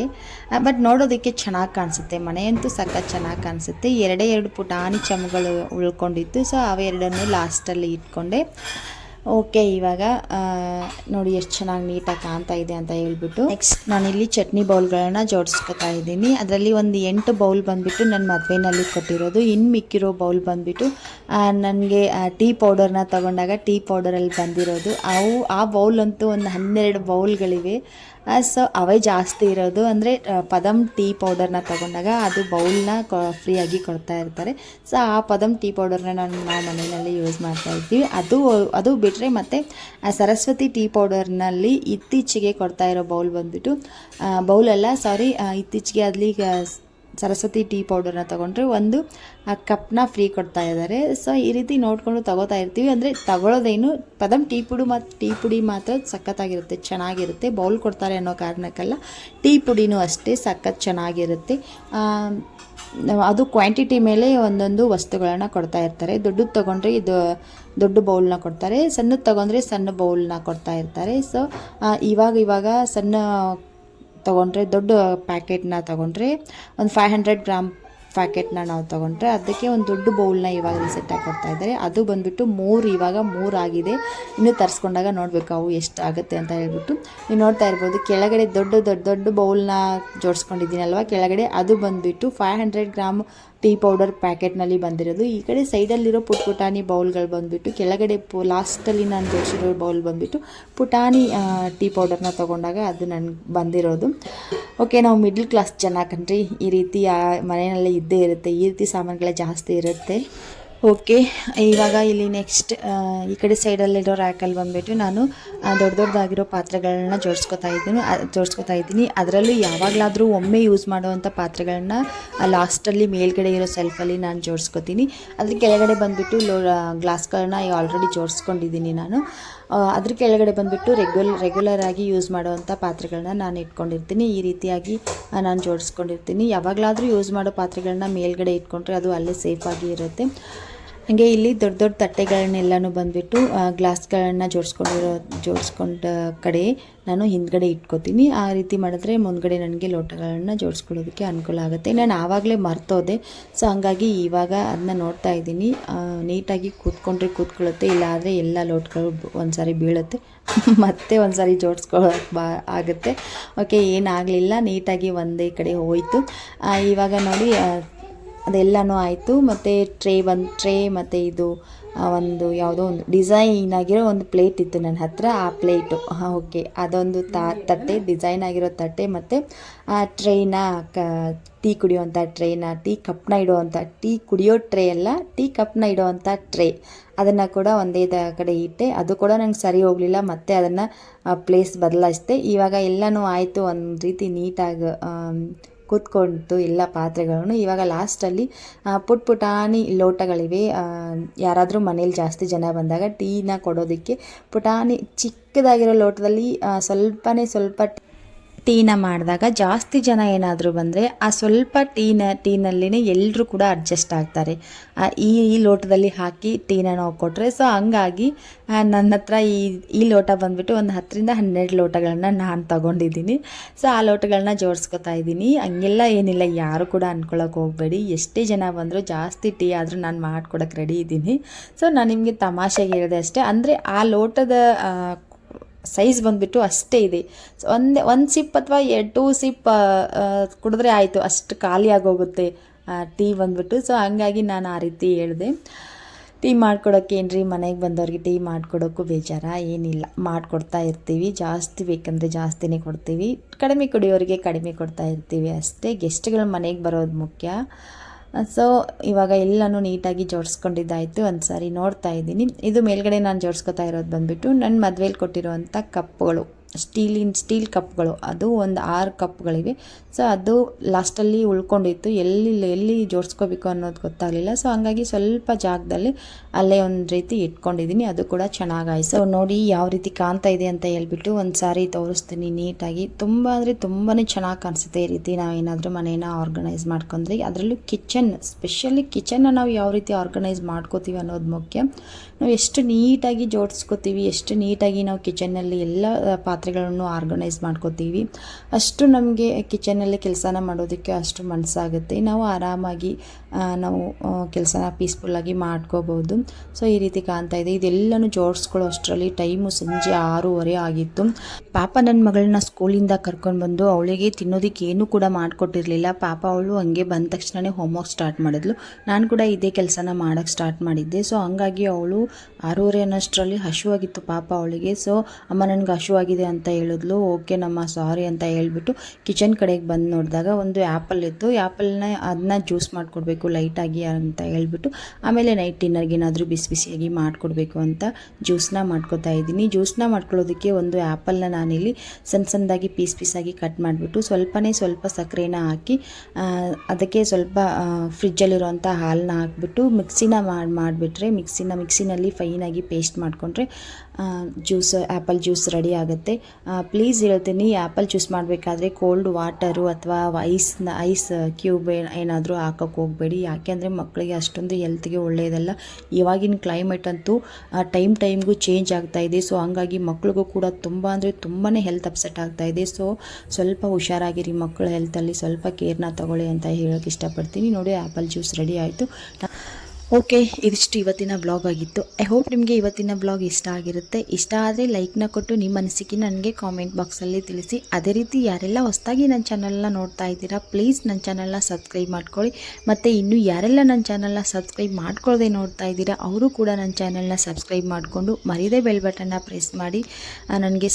ಬಟ್ ನೋಡೋದಕ್ಕೆ ಚೆನ್ನಾಗಿ ಕಾಣಿಸುತ್ತೆ. ಮನೆಯಂತೂ ಸಖತ್ ಚೆನ್ನಾಗಿ ಕಾಣಿಸುತ್ತೆ. ಎರಡೇ ಎರಡು ಪುಟಾಣಿ ಚಮಗಳು ಉಳ್ಕೊಂಡಿತ್ತು. ಸೊ ಅವೆರಡನ್ನು ಲಾಸ್ಟಲ್ಲಿ ಇಟ್ಕೊಂಡೆ. ಓಕೆ ಇವಾಗ ನೋಡಿ ಎಷ್ಟು ಚೆನ್ನಾಗಿ ನೀಟಾಗಿ ಕಾಣ್ತಾ ಇದೆ ಅಂತ ಹೇಳ್ಬಿಟ್ಟು ನೆಕ್ಸ್ಟ್ ನಾನಿಲ್ಲಿ ಚಟ್ನಿ ಬೌಲ್ಗಳನ್ನ ಜೋಡಿಸ್ಕೊತಾ ಇದ್ದೀನಿ. ಅದರಲ್ಲಿ ಒಂದು ಎಂಟು ಬೌಲ್ ಬಂದುಬಿಟ್ಟು ನನ್ನ ಮದುವೆನಲ್ಲಿ ಕೊಟ್ಟಿರೋದು. ಇನ್ನು ಮಿಕ್ಕಿರೋ ಬೌಲ್ ಬಂದುಬಿಟ್ಟು ನನಗೆ ಟೀ ಪೌಡರ್ನ ತಗೊಂಡಾಗ ಟೀ ಪೌಡರಲ್ಲಿ ಬಂದಿರೋದು. ಅವು ಆ ಬೌಲ್ ಅಂತೂ ಒಂದು ಹನ್ನೆರಡು ಬೌಲ್ಗಳಿವೆ. ಸೊ ಅವೇ ಜಾಸ್ತಿ ಇರೋದು ಅಂದರೆ ಪದಮ್ ಟೀ ಪೌಡರ್ನ ತಗೊಂಡಾಗ ಅದು ಬೌಲ್ನ ಫ್ರೀಯಾಗಿ ಕೊಡ್ತಾ ಇರ್ತಾರೆ. ಸೊ ಆ ಪದಮ್ ಟೀ ಪೌಡರ್ನ ನಾನು ನಾವು ಮನೆಯಲ್ಲಿ ಯೂಸ್ ಮಾಡ್ತಾ ಇದ್ದೀವಿ ಅದು ಅದು ಬಿಟ್ಟರೆ ಮತ್ತು ಸರಸ್ವತಿ ಟೀ ಪೌಡರ್ನಲ್ಲಿ ಇತ್ತೀಚೆಗೆ ಕೊಡ್ತಾ ಇರೋ ಬೌಲ್ ಬಂದುಬಿಟ್ಟು ಬೌಲಲ್ಲ ಸಾರಿ ಇತ್ತೀಚೆಗೆ ಅಲ್ಲಿ ಸರಸ್ವತಿ ಟೀ ಪೌಡರ್ನ ತೊಗೊಂಡ್ರೆ ಒಂದು ಕಪ್ನ ಫ್ರೀ ಕೊಡ್ತಾ ಇದ್ದಾರೆ. ಸೊ, ಈ ರೀತಿ ನೋಡಿಕೊಂಡು ತಗೋತಾ ಇರ್ತೀವಿ. ಅಂದರೆ ತಗೊಳ್ಳೋದೇನು ಪದಮ್ ಟೀ ಪುಡಿ ಮತ್ತು ಟೀ ಪುಡಿ ಮಾತ್ರ ಸಖತ್ತಾಗಿರುತ್ತೆ, ಚೆನ್ನಾಗಿರುತ್ತೆ, ಬೌಲ್ ಕೊಡ್ತಾರೆ ಅನ್ನೋ ಕಾರಣಕ್ಕಲ್ಲ, ಟೀ ಪುಡಿನೂ ಅಷ್ಟೇ ಸಖತ್ ಚೆನ್ನಾಗಿರುತ್ತೆ. ಅದು ಕ್ವಾಂಟಿಟಿ ಮೇಲೆ ಒಂದೊಂದು ವಸ್ತುಗಳನ್ನು ಕೊಡ್ತಾ ಇರ್ತಾರೆ. ದೊಡ್ಡದು ತೊಗೊಂಡ್ರೆ ಇದು ದೊಡ್ಡ ಬೌಲ್ನ ಕೊಡ್ತಾರೆ, ಸಣ್ಣದು ತೊಗೊಂಡ್ರೆ ಸಣ್ಣ ಬೌಲ್ನ ಕೊಡ್ತಾ ಇರ್ತಾರೆ. ಸೊ ಇವಾಗ ಇವಾಗ ಸಣ್ಣ ತೊಗೊಂಡ್ರೆ ದೊಡ್ಡ ಪ್ಯಾಕೆಟ್ನ ತೊಗೊಂಡ್ರೆ ಒಂದು ಫೈವ್ ಹಂಡ್ರೆಡ್ ಗ್ರಾಮ್ ಪ್ಯಾಕೆಟ್ನ ನಾವು ತೊಗೊಂಡ್ರೆ ಅದಕ್ಕೆ ಒಂದು ದೊಡ್ಡ ಬೌಲ್ನ ಇವಾಗ ರೀಸೆಂಟಾಗಿ ಕೊಡ್ತಾ ಇದ್ದಾರೆ. ಅದು ಬಂದುಬಿಟ್ಟು ಮೂರು, ಇವಾಗ ಮೂರು ಆಗಿದೆ. ಇನ್ನೂ ತರಿಸ್ಕೊಂಡಾಗ ನೋಡಬೇಕು ಅವು ಎಷ್ಟು ಆಗುತ್ತೆ ಅಂತ ಹೇಳ್ಬಿಟ್ಟು. ನೀವು ನೋಡ್ತಾ ಇರ್ಬೋದು, ಕೆಳಗಡೆ ದೊಡ್ಡ ದೊಡ್ಡ ದೊಡ್ಡ ಬೌಲ್ನ ಜೋಡಿಸ್ಕೊಂಡಿದ್ದೀನಲ್ವ? ಕೆಳಗಡೆ ಅದು ಬಂದುಬಿಟ್ಟು five hundred gram tea powder ಪ್ಯಾಕೆಟ್ನಲ್ಲಿ ಬಂದಿರೋದು. ಈ ಕಡೆ ಸೈಡಲ್ಲಿರೋ ಪುಟ್ ಪುಟಾಣಿ ಬೌಲ್ಗಳು ಬಂದುಬಿಟ್ಟು, ಕೆಳಗಡೆ ಪು, ಲಾಸ್ಟಲ್ಲಿ ನಾನು ತೋರಿಸಿರೋ ಬೌಲ್ ಬಂದುಬಿಟ್ಟು ಪುಟಾಣಿ ಟೀ ಪೌಡರ್ನ ತೊಗೊಂಡಾಗ ಅದು ನನಗೆ ಬಂದಿರೋದು. ಓಕೆ, ನಾವು ಮಿಡ್ಲ್ ಕ್ಲಾಸ್ ಜನ ಕಣ್ರಿ. ಈ ರೀತಿ ಮನೆಯಲ್ಲಿ ಇದ್ದೇ ಇರುತ್ತೆ. ಈ ರೀತಿ ಸಾಮಾನುಗಳೇ ಜಾಸ್ತಿ ಇರುತ್ತೆ. ಓಕೆ, ಇವಾಗ ಇಲ್ಲಿ ನೆಕ್ಸ್ಟ್ ಈ ಕಡೆ ಸೈಡಲ್ಲಿರೋ ರ್ಯಾಕಲ್ಲಿ ಬಂದುಬಿಟ್ಟು ನಾನು ದೊಡ್ಡ ದೊಡ್ಡದಾಗಿರೋ ಪಾತ್ರೆಗಳನ್ನ ಜೋಡಿಸ್ಕೊತಾ ಇದ್ದೀನಿ. ಜೋಡಿಸ್ಕೊತಾ ಇದ್ದೀನಿ. ಅದರಲ್ಲೂ ಯಾವಾಗಲಾದರೂ ಒಮ್ಮೆ ಯೂಸ್ ಮಾಡುವಂಥ ಪಾತ್ರೆಗಳನ್ನ ಲಾಸ್ಟಲ್ಲಿ ಮೇಲ್ಗಡೆ ಇರೋ ಸೆಲ್ಫಲ್ಲಿ ನಾನು ಜೋಡಿಸ್ಕೊತೀನಿ. ಅದ್ರ ಕೆಳಗಡೆ ಬಂದುಬಿಟ್ಟು ಲೋ ಗ್ಲಾಸ್ಗಳನ್ನ ಆಲ್ರೆಡಿ ಜೋಡಿಸ್ಕೊಂಡಿದ್ದೀನಿ ನಾನು. ಅದ್ರ ಕೆಳಗಡೆ ಬಂದುಬಿಟ್ಟು ರೆಗ್ಯುಲ್ ರೆಗ್ಯುಲರ್ ಆಗಿ ಯೂಸ್ ಮಾಡುವಂಥ ಪಾತ್ರೆಗಳನ್ನ ನಾನು ಇಟ್ಕೊಂಡಿರ್ತೀನಿ. ಈ ರೀತಿಯಾಗಿ ನಾನು ಜೋಡಿಸ್ಕೊಂಡಿರ್ತೀನಿ. ಯಾವಾಗಲಾದರೂ ಯೂಸ್ ಮಾಡೋ ಪಾತ್ರೆಗಳನ್ನ ಮೇಲ್ಗಡೆ ಇಟ್ಕೊಂಡ್ರೆ ಅದು ಅಲ್ಲೇ ಸೇಫಾಗಿ ಇರುತ್ತೆ. ಹಾಗೆ ಇಲ್ಲಿ ದೊಡ್ಡ ದೊಡ್ಡ ತಟ್ಟೆಗಳನ್ನೆಲ್ಲನೂ ಬಂದುಬಿಟ್ಟು ಗ್ಲಾಸ್ಗಳನ್ನ ಜೋಡಿಸ್ಕೊಂಡಿರೋ, ಜೋಡಿಸ್ಕೊಂಡ ಕಡೆ ನಾನು ಹಿಂದ್ಗಡೆ ಇಟ್ಕೋತೀನಿ. ಆ ರೀತಿ ಮಾಡಿದ್ರೆ ಮುಂದ್ಗಡೆ ನನಗೆ ಲೋಟಗಳನ್ನು ಜೋಡಿಸ್ಕೊಳ್ಳೋದಕ್ಕೆ ಅನುಕೂಲ ಆಗುತ್ತೆ. ನಾನು ಆವಾಗಲೇ ಮರ್ತೋದೆ. ಸೊ, ಹಂಗಾಗಿ ಇವಾಗ ಅದನ್ನ ನೋಡ್ತಾ ಇದ್ದೀನಿ. ನೀಟಾಗಿ ಕೂತ್ಕೊಂಡ್ರೆ ಕೂತ್ಕೊಳ್ಳುತ್ತೆ ಇಲ್ಲ ಆದರೆ ಎಲ್ಲ ಲೋಟಗಳು ಒಂದು ಸಾರಿ ಬೀಳುತ್ತೆ. ಮತ್ತೆ ಒಂದು ಸಾರಿ ಜೋಡಿಸ್ಕೊಳ್ಳೋಕೆ ಬಾ, ಆಗುತ್ತೆ. ಓಕೆ, ಏನಾಗಲಿಲ್ಲ. ನೀಟಾಗಿ ಒಂದೇ ಕಡೆ ಹೋಯಿತು. ಇವಾಗ ನೋಡಿ ಅದೆಲ್ಲನೂ ಆಯಿತು. ಮತ್ತು ಟ್ರೇ ಒಂದು ಟ್ರೇ ಮತ್ತು ಇದು ಒಂದು ಯಾವುದೋ ಒಂದು ಡಿಸೈನ್ ಆಗಿರೋ ಒಂದು ಪ್ಲೇಟ್ ಇತ್ತು ನನ್ನ ಹತ್ರ. ಆ ಪ್ಲೇಟು. ಹಾಂ, ಓಕೆ. ಅದೊಂದು ತಾ, ತಟ್ಟೆ, ಡಿಸೈನ್ ಆಗಿರೋ ತಟ್ಟೆ ಮತ್ತು, ಆ ಟ್ರೈನ ಕ, ಟೀ ಕುಡಿಯೋವಂಥ ಟ್ರೇನ, ಟೀ ಕಪ್ನ ಇಡುವಂಥ ಟೀ ಕುಡಿಯೋ ಟ್ರೇ ಅಲ್ಲ, ಟೀ ಕಪ್ನ ಇಡುವಂಥ ಟ್ರೇ. ಅದನ್ನು ಕೂಡ ಒಂದೇ ಕಡೆ ಇಟ್ಟೆ. ಅದು ಕೂಡ ನಂಗೆ ಸರಿ ಹೋಗಲಿಲ್ಲ. ಮತ್ತೆ ಅದನ್ನು ಪ್ಲೇಸ್ ಬದಲಾಯಿಸಿದೆ. ಇವಾಗ ಎಲ್ಲನೂ ಆಯಿತು. ಒಂದು ರೀತಿ ನೀಟಾಗಿ ಕೂತ್ಕೊಂತು ಎಲ್ಲ ಪಾತ್ರೆಗಳನ್ನು. ಇವಾಗ ಲಾಸ್ಟಲ್ಲಿ ಪುಟ್ ಪುಟಾಣಿ ಲೋಟಗಳಿವೆ. ಯಾರಾದರೂ ಮನೇಲಿ ಜಾಸ್ತಿ ಜನ ಬಂದಾಗ ಟೀನ ಕೊಡೋದಕ್ಕೆ ಪುಟಾಣಿ ಚಿಕ್ಕದಾಗಿರೋ ಲೋಟದಲ್ಲಿ ಸ್ವಲ್ಪನೇ ಸ್ವಲ್ಪ ಟೀನ ಮಾಡಿದಾಗ ಜಾಸ್ತಿ ಜನ ಏನಾದರೂ ಬಂದರೆ ಆ ಸ್ವಲ್ಪ ಟೀನ, ಟೀನಲ್ಲಿನೇ ಎಲ್ಲರೂ ಕೂಡ ಅಡ್ಜಸ್ಟ್ ಆಗ್ತಾರೆ. ಈ ಈ ಲೋಟದಲ್ಲಿ ಹಾಕಿ ಟೀನ ನಾವು ಕೊಟ್ಟರೆ ಸೊ ಹಂಗಾಗಿ ನನ್ನ ಹತ್ರ ಈ ಈ ಲೋಟ ಬಂದುಬಿಟ್ಟು ಒಂದು ಹತ್ತರಿಂದ ಹನ್ನೆರಡು ಲೋಟಗಳನ್ನ ನಾನು ತಗೊಂಡಿದ್ದೀನಿ. ಸೊ ಆ ಲೋಟಗಳನ್ನ ಜೋಡಿಸ್ಕೊತಾ ಇದ್ದೀನಿ. ಹಂಗೆಲ್ಲ ಏನಿಲ್ಲ, ಯಾರು ಕೂಡ ಅಂದ್ಕೊಳ್ಳೋಕೆ ಹೋಗಬೇಡಿ. ಎಷ್ಟೇ ಜನ ಬಂದರೂ ಜಾಸ್ತಿ ಟೀ ಆದರೂ ನಾನು ಮಾಡ್ಕೊಡಕ್ಕೆ ರೆಡಿ ಇದ್ದೀನಿ. ಸೊ ನಾನು ನಿಮಗೆ ತಮಾಷೆಗೆ ಹೇಳಿದೆ ಅಷ್ಟೇ. ಅಂದರೆ ಆ ಲೋಟದ ಸೈಜ್ ಬಂದುಬಿಟ್ಟು ಅಷ್ಟೇ ಇದೆ. ಒಂದೇ, ಒಂದು ಸಿಪ್ ಅಥವಾ ಟೂ ಸಿಪ್ ಕುಡಿದ್ರೆ ಆಯಿತು. ಅಷ್ಟು ಖಾಲಿ ಆಗೋಗುತ್ತೆ ಟೀ ಬಂದ್ಬಿಟ್ಟು. ಸೊ ಹಂಗಾಗಿ ನಾನು ಆ ರೀತಿ ಹೇಳಿದೆ. ಟೀ ಮಾಡ್ಕೊಡೋಕೆ ಏನ್ರಿ? ಮನೆಗೆ ಬಂದವ್ರಿಗೆ ಟೀ ಮಾಡ್ಕೊಡೋಕ್ಕೂ ಬೇಜಾರ? ಏನಿಲ್ಲ. ಮಾಡಿಕೊಡ್ತಾ ಇರ್ತೀವಿ. ಜಾಸ್ತಿ ಬೇಕಂದರೆ ಜಾಸ್ತಿನೇ ಕೊಡ್ತೀವಿ. ಕಡಿಮೆ ಕುಡಿಯೋರಿಗೆ ಕಡಿಮೆ ಕೊಡ್ತಾ ಇರ್ತೀವಿ ಅಷ್ಟೇ. ಗೆಸ್ಟ್ಗಳು ಮನೆಗೆ ಬರೋದು ಮುಖ್ಯ. ಸೊ ಇವಾಗ ಎಲ್ಲನೂ ನೀಟಾಗಿ ಜೋಡಿಸ್ಕೊಂಡಿದ್ದಾಯಿತು. ಒಂದು ಸಾರಿ ನೋಡ್ತಾ ಇದ್ದೀನಿ. ಇದು ಮೇಲ್ಗಡೆ ನಾನು ಜೋಡಿಸ್ಕೊತಾ ಇರೋದು ಬಂದುಬಿಟ್ಟು ನನ್ನ ಮದುವೆಲಿ ಕೊಟ್ಟಿರುವಂಥ ಕಪ್ಗಳು ಸ್ಟೀಲಿನ ಸ್ಟೀಲ್ ಕಪ್ಗಳು. ಅದು ಒಂದು ಆರು ಕಪ್ಗಳಿವೆ. ಸೊ ಅದು ಲಾಸ್ಟಲ್ಲಿ ಉಳ್ಕೊಂಡಿತ್ತು. ಎಲ್ಲಿ ಎಲ್ಲಿ ಜೋಡಿಸ್ಕೋಬೇಕು ಅನ್ನೋದು ಗೊತ್ತಾಗಲಿಲ್ಲ. ಸೊ ಹಂಗಾಗಿ ಸ್ವಲ್ಪ ಜಾಗದಲ್ಲಿ ಅಲ್ಲೇ ಒಂದು ರೀತಿ ಇಟ್ಕೊಂಡಿದ್ದೀನಿ ಅದು ಕೂಡ ಚೆನ್ನಾಗಾಯ್ತು. ಸೊ ನೋಡಿ ಯಾವ ರೀತಿ ಕಾಣ್ತಾ ಇದೆ ಅಂತ ಹೇಳ್ಬಿಟ್ಟು ಒಂದು ಸಾರಿ ತೋರಿಸ್ತೀನಿ ನೀಟಾಗಿ. ತುಂಬ ಅಂದರೆ ತುಂಬಾ ಚೆನ್ನಾಗಿ ಕಾಣಿಸುತ್ತೆ ಈ ರೀತಿ ನಾವು ಏನಾದರೂ ಮನೇನ ಆರ್ಗನೈಸ್ ಮಾಡ್ಕೊಂಡ್ರೆ. ಅದರಲ್ಲೂ ಕಿಚನ್ ಸ್ಪೆಷಲಿ ಕಿಚನ್ನ ನಾವು ಯಾವ ರೀತಿ ಆರ್ಗನೈಸ್ ಮಾಡ್ಕೋತೀವಿ ಅನ್ನೋದು ಮುಖ್ಯ. ನಾವು ಎಷ್ಟು ನೀಟಾಗಿ ಜೋಡಿಸ್ಕೋತೀವಿ, ಎಷ್ಟು ನೀಟಾಗಿ ನಾವು ಕಿಚನ್ನಲ್ಲಿ ಎಲ್ಲ ಪಾತ್ರೆಗಳನ್ನು ಆರ್ಗನೈಸ್ ಮಾಡ್ಕೋತೀವಿ, ಅಷ್ಟು ನಮಗೆ ಕಿಚನಲ್ಲಿ ಕೆಲಸನ ಮಾಡೋದಕ್ಕೆ ಅಷ್ಟು ಮನಸ್ಸಾಗುತ್ತೆ. ನಾವು ಆರಾಮಾಗಿ ನಾವು ಕೆಲಸನ ಪೀಸ್ಫುಲ್ಲಾಗಿ ಮಾಡ್ಕೋಬೋದು. ಸೊ, ಈ ರೀತಿ ಕಾಣ್ತಾ ಇದೆ. ಇದೆಲ್ಲನೂ ಜೋಡಿಸ್ಕೊಳ್ಳೋ ಅಷ್ಟರಲ್ಲಿ ಟೈಮು ಸಂಜೆ ಆರೂವರೆ ಆಗಿತ್ತು. ಪಾಪ ನನ್ನ ಮಗಳನ್ನ ಸ್ಕೂಲಿಂದ ಕರ್ಕೊಂಡು ಬಂದು ಅವಳಿಗೆ ತಿನ್ನೋದಕ್ಕೆ ಏನೂ ಕೂಡ ಮಾಡಿಕೊಟ್ಟಿರಲಿಲ್ಲ. ಪಾಪ ಅವಳು ಹಂಗೆ ಬಂದ ತಕ್ಷಣವೇ ಹೋಮ್ವರ್ಕ್ ಸ್ಟಾರ್ಟ್ ಮಾಡಿದ್ಲು. ನಾನು ಕೂಡ ಇದೇ ಕೆಲಸನ ಮಾಡೋಕ್ಕೆ ಸ್ಟಾರ್ಟ್ ಮಾಡಿದ್ದೆ. ಸೊ, ಹಂಗಾಗಿ ಅವಳು ಆರೂವರೆ ಅನ್ನೋಷ್ಟರಲ್ಲಿ ಹಶುವಾಗಿತ್ತು ಪಾಪ ಅವಳಿಗೆ. ಸೊ, ಅಮ್ಮ ನನಗೆ ಹಶುವಾಗಿದೆ ಅಂತ ಹೇಳಿದ್ಲು. ಓಕೆ ನಮ್ಮ ಸಾರಿ ಅಂತ ಹೇಳಿಬಿಟ್ಟು ಕಿಚನ್ ಕಡೆಗೆ ಬಂದು ನೋಡಿದಾಗ ಒಂದು ಆ್ಯಪಲ್ ಇತ್ತು. ಆ್ಯಪಲ್ನ ಅದನ್ನ ಜ್ಯೂಸ್ ಮಾಡಿಕೊಡ್ಬೇಕು, ಲೈಟಾಗಿ ಅಂತ ಹೇಳ್ಬಿಟ್ಟು ಆಮೇಲೆ ನೈಟ್ ಡಿನ್ನರ್ಗೆ ಏನಾದರೂ ಬಿಸಿ ಬಿಸಿಯಾಗಿ ಮಾಡಿಕೊಡ್ಬೇಕು ಅಂತ ಜ್ಯೂಸ್ನ ಮಾಡ್ಕೊತಾ ಇದ್ದೀನಿ. ಜ್ಯೂಸ್ನ ಮಾಡ್ಕೊಳ್ಳೋದಕ್ಕೆ ಒಂದು ಆ್ಯಪಲ್ನ ನಾನಿಲ್ಲಿ ಸಣ್ಣ ಸಣ್ಣದಾಗಿ ಪೀಸ್ ಪೀಸಾಗಿ ಕಟ್ ಮಾಡಿಬಿಟ್ಟು ಸ್ವಲ್ಪನೇ ಸ್ವಲ್ಪ ಸಕ್ಕರೆನ ಹಾಕಿ ಅದಕ್ಕೆ ಸ್ವಲ್ಪ ಫ್ರಿಜ್ಜಲ್ಲಿರುವಂಥ ಹಾಲನ್ನ ಹಾಕ್ಬಿಟ್ಟು ಮಿಕ್ಸಿನ ಮಾಡಿ, ಮಾಡಿಬಿಟ್ರೆ ಮಿಕ್ಸಿನ, ಮಿಕ್ಸಿನಲ್ಲಿ ಫೈನಾಗಿ ಪೇಸ್ಟ್ ಮಾಡಿಕೊಂಡ್ರೆ ಜ್ಯೂಸ್ ಆ್ಯಪಲ್ ಜ್ಯೂಸ್ ರೆಡಿ ಆಗುತ್ತೆ. ಪ್ಲೀಸ್ ಹೇಳ್ತೀನಿ ಆ್ಯಪಲ್ ಜ್ಯೂಸ್ ಮಾಡಬೇಕಾದ್ರೆ ಕೋಲ್ಡ್ ವಾಟರು ಅಥವಾ ಐಸ್ನ ಐಸ್ ಕ್ಯೂಬ್ ಏನಾದರೂ ಹಾಕೋಕ್ಕೆ ಹೋಗಬೇಡಿ. ಯಾಕೆಂದರೆ ಮಕ್ಕಳಿಗೆ ಅಷ್ಟೊಂದು ಹೆಲ್ತ್ಗೆ ಒಳ್ಳೆಯದಲ್ಲ ಇವಾಗಿನ ಕ್ಲೈಮೇಟ್ ಅಂತೂ ಟೈಮ್ ಟೈಮ್ಗೂ ಚೇಂಜ್ ಆಗ್ತಾ ಇದೆ. ಸೊ ಹಂಗಾಗಿ ಮಕ್ಳಿಗೂ ಕೂಡ ತುಂಬ ಅಂದರೆ ತುಂಬಾ ಹೆಲ್ತ್ ಅಪ್ಸೆಟ್ ಆಗ್ತಾ ಇದೆ. ಸೊ ಸ್ವಲ್ಪ ಹುಷಾರಾಗಿರಿ ಮಕ್ಕಳ ಹೆಲ್ತಲ್ಲಿ ಸ್ವಲ್ಪ ಕೇರ್ನ ತಗೊಳ್ಳಿ ಅಂತ ಹೇಳೋಕ್ಕೆ ಇಷ್ಟಪಡ್ತೀನಿ. ನೋಡಿ ಆ್ಯಪಲ್ ಜ್ಯೂಸ್ ರೆಡಿ ಆಯಿತು. ಓಕೆ, ಇದಿಷ್ಟು ಇವತ್ತಿನ ಬ್ಲಾಗ್ ಆಗಿತ್ತು. ಐ ಹೋಪ್ ನಿಮಗೆ ಇವತ್ತಿನ ಬ್ಲಾಗ್ ಇಷ್ಟ ಆಗಿರುತ್ತೆ. ಇಷ್ಟ ಆದರೆ ಲೈಕ್ನ ಕೊಟ್ಟು ನಿಮ್ಮ ಅನಿಸಿಕೆ ನನಗೆ ಕಾಮೆಂಟ್ ಬಾಕ್ಸಲ್ಲಿ ತಿಳಿಸಿ. ಅದೇ ರೀತಿ ಯಾರೆಲ್ಲ ಹೊಸದಾಗಿ ನನ್ನ ಚಾನಲ್ನ ನೋಡ್ತಾ ಇದ್ದೀರಾ ಪ್ಲೀಸ್ ನನ್ನ ಚಾನಲ್ನ ಸಬ್ಸ್ಕ್ರೈಬ್ ಮಾಡ್ಕೊಳ್ಳಿ. ಮತ್ತು ಇನ್ನೂ ಯಾರೆಲ್ಲ ನನ್ನ ಚಾನಲ್ನ ಸಬ್ಸ್ಕ್ರೈಬ್ ಮಾಡ್ಕೊಳ್ಳದೆ ನೋಡ್ತಾ ಇದ್ದೀರಾ, ಅವರು ಕೂಡ ನನ್ನ ಚಾನಲ್ನ ಸಬ್ಸ್ಕ್ರೈಬ್ ಮಾಡಿಕೊಂಡು ಮರಿದೇ ಬೆಲ್ ಬಟನ್ನ ಪ್ರೆಸ್ ಮಾಡಿ. ನನಗೆ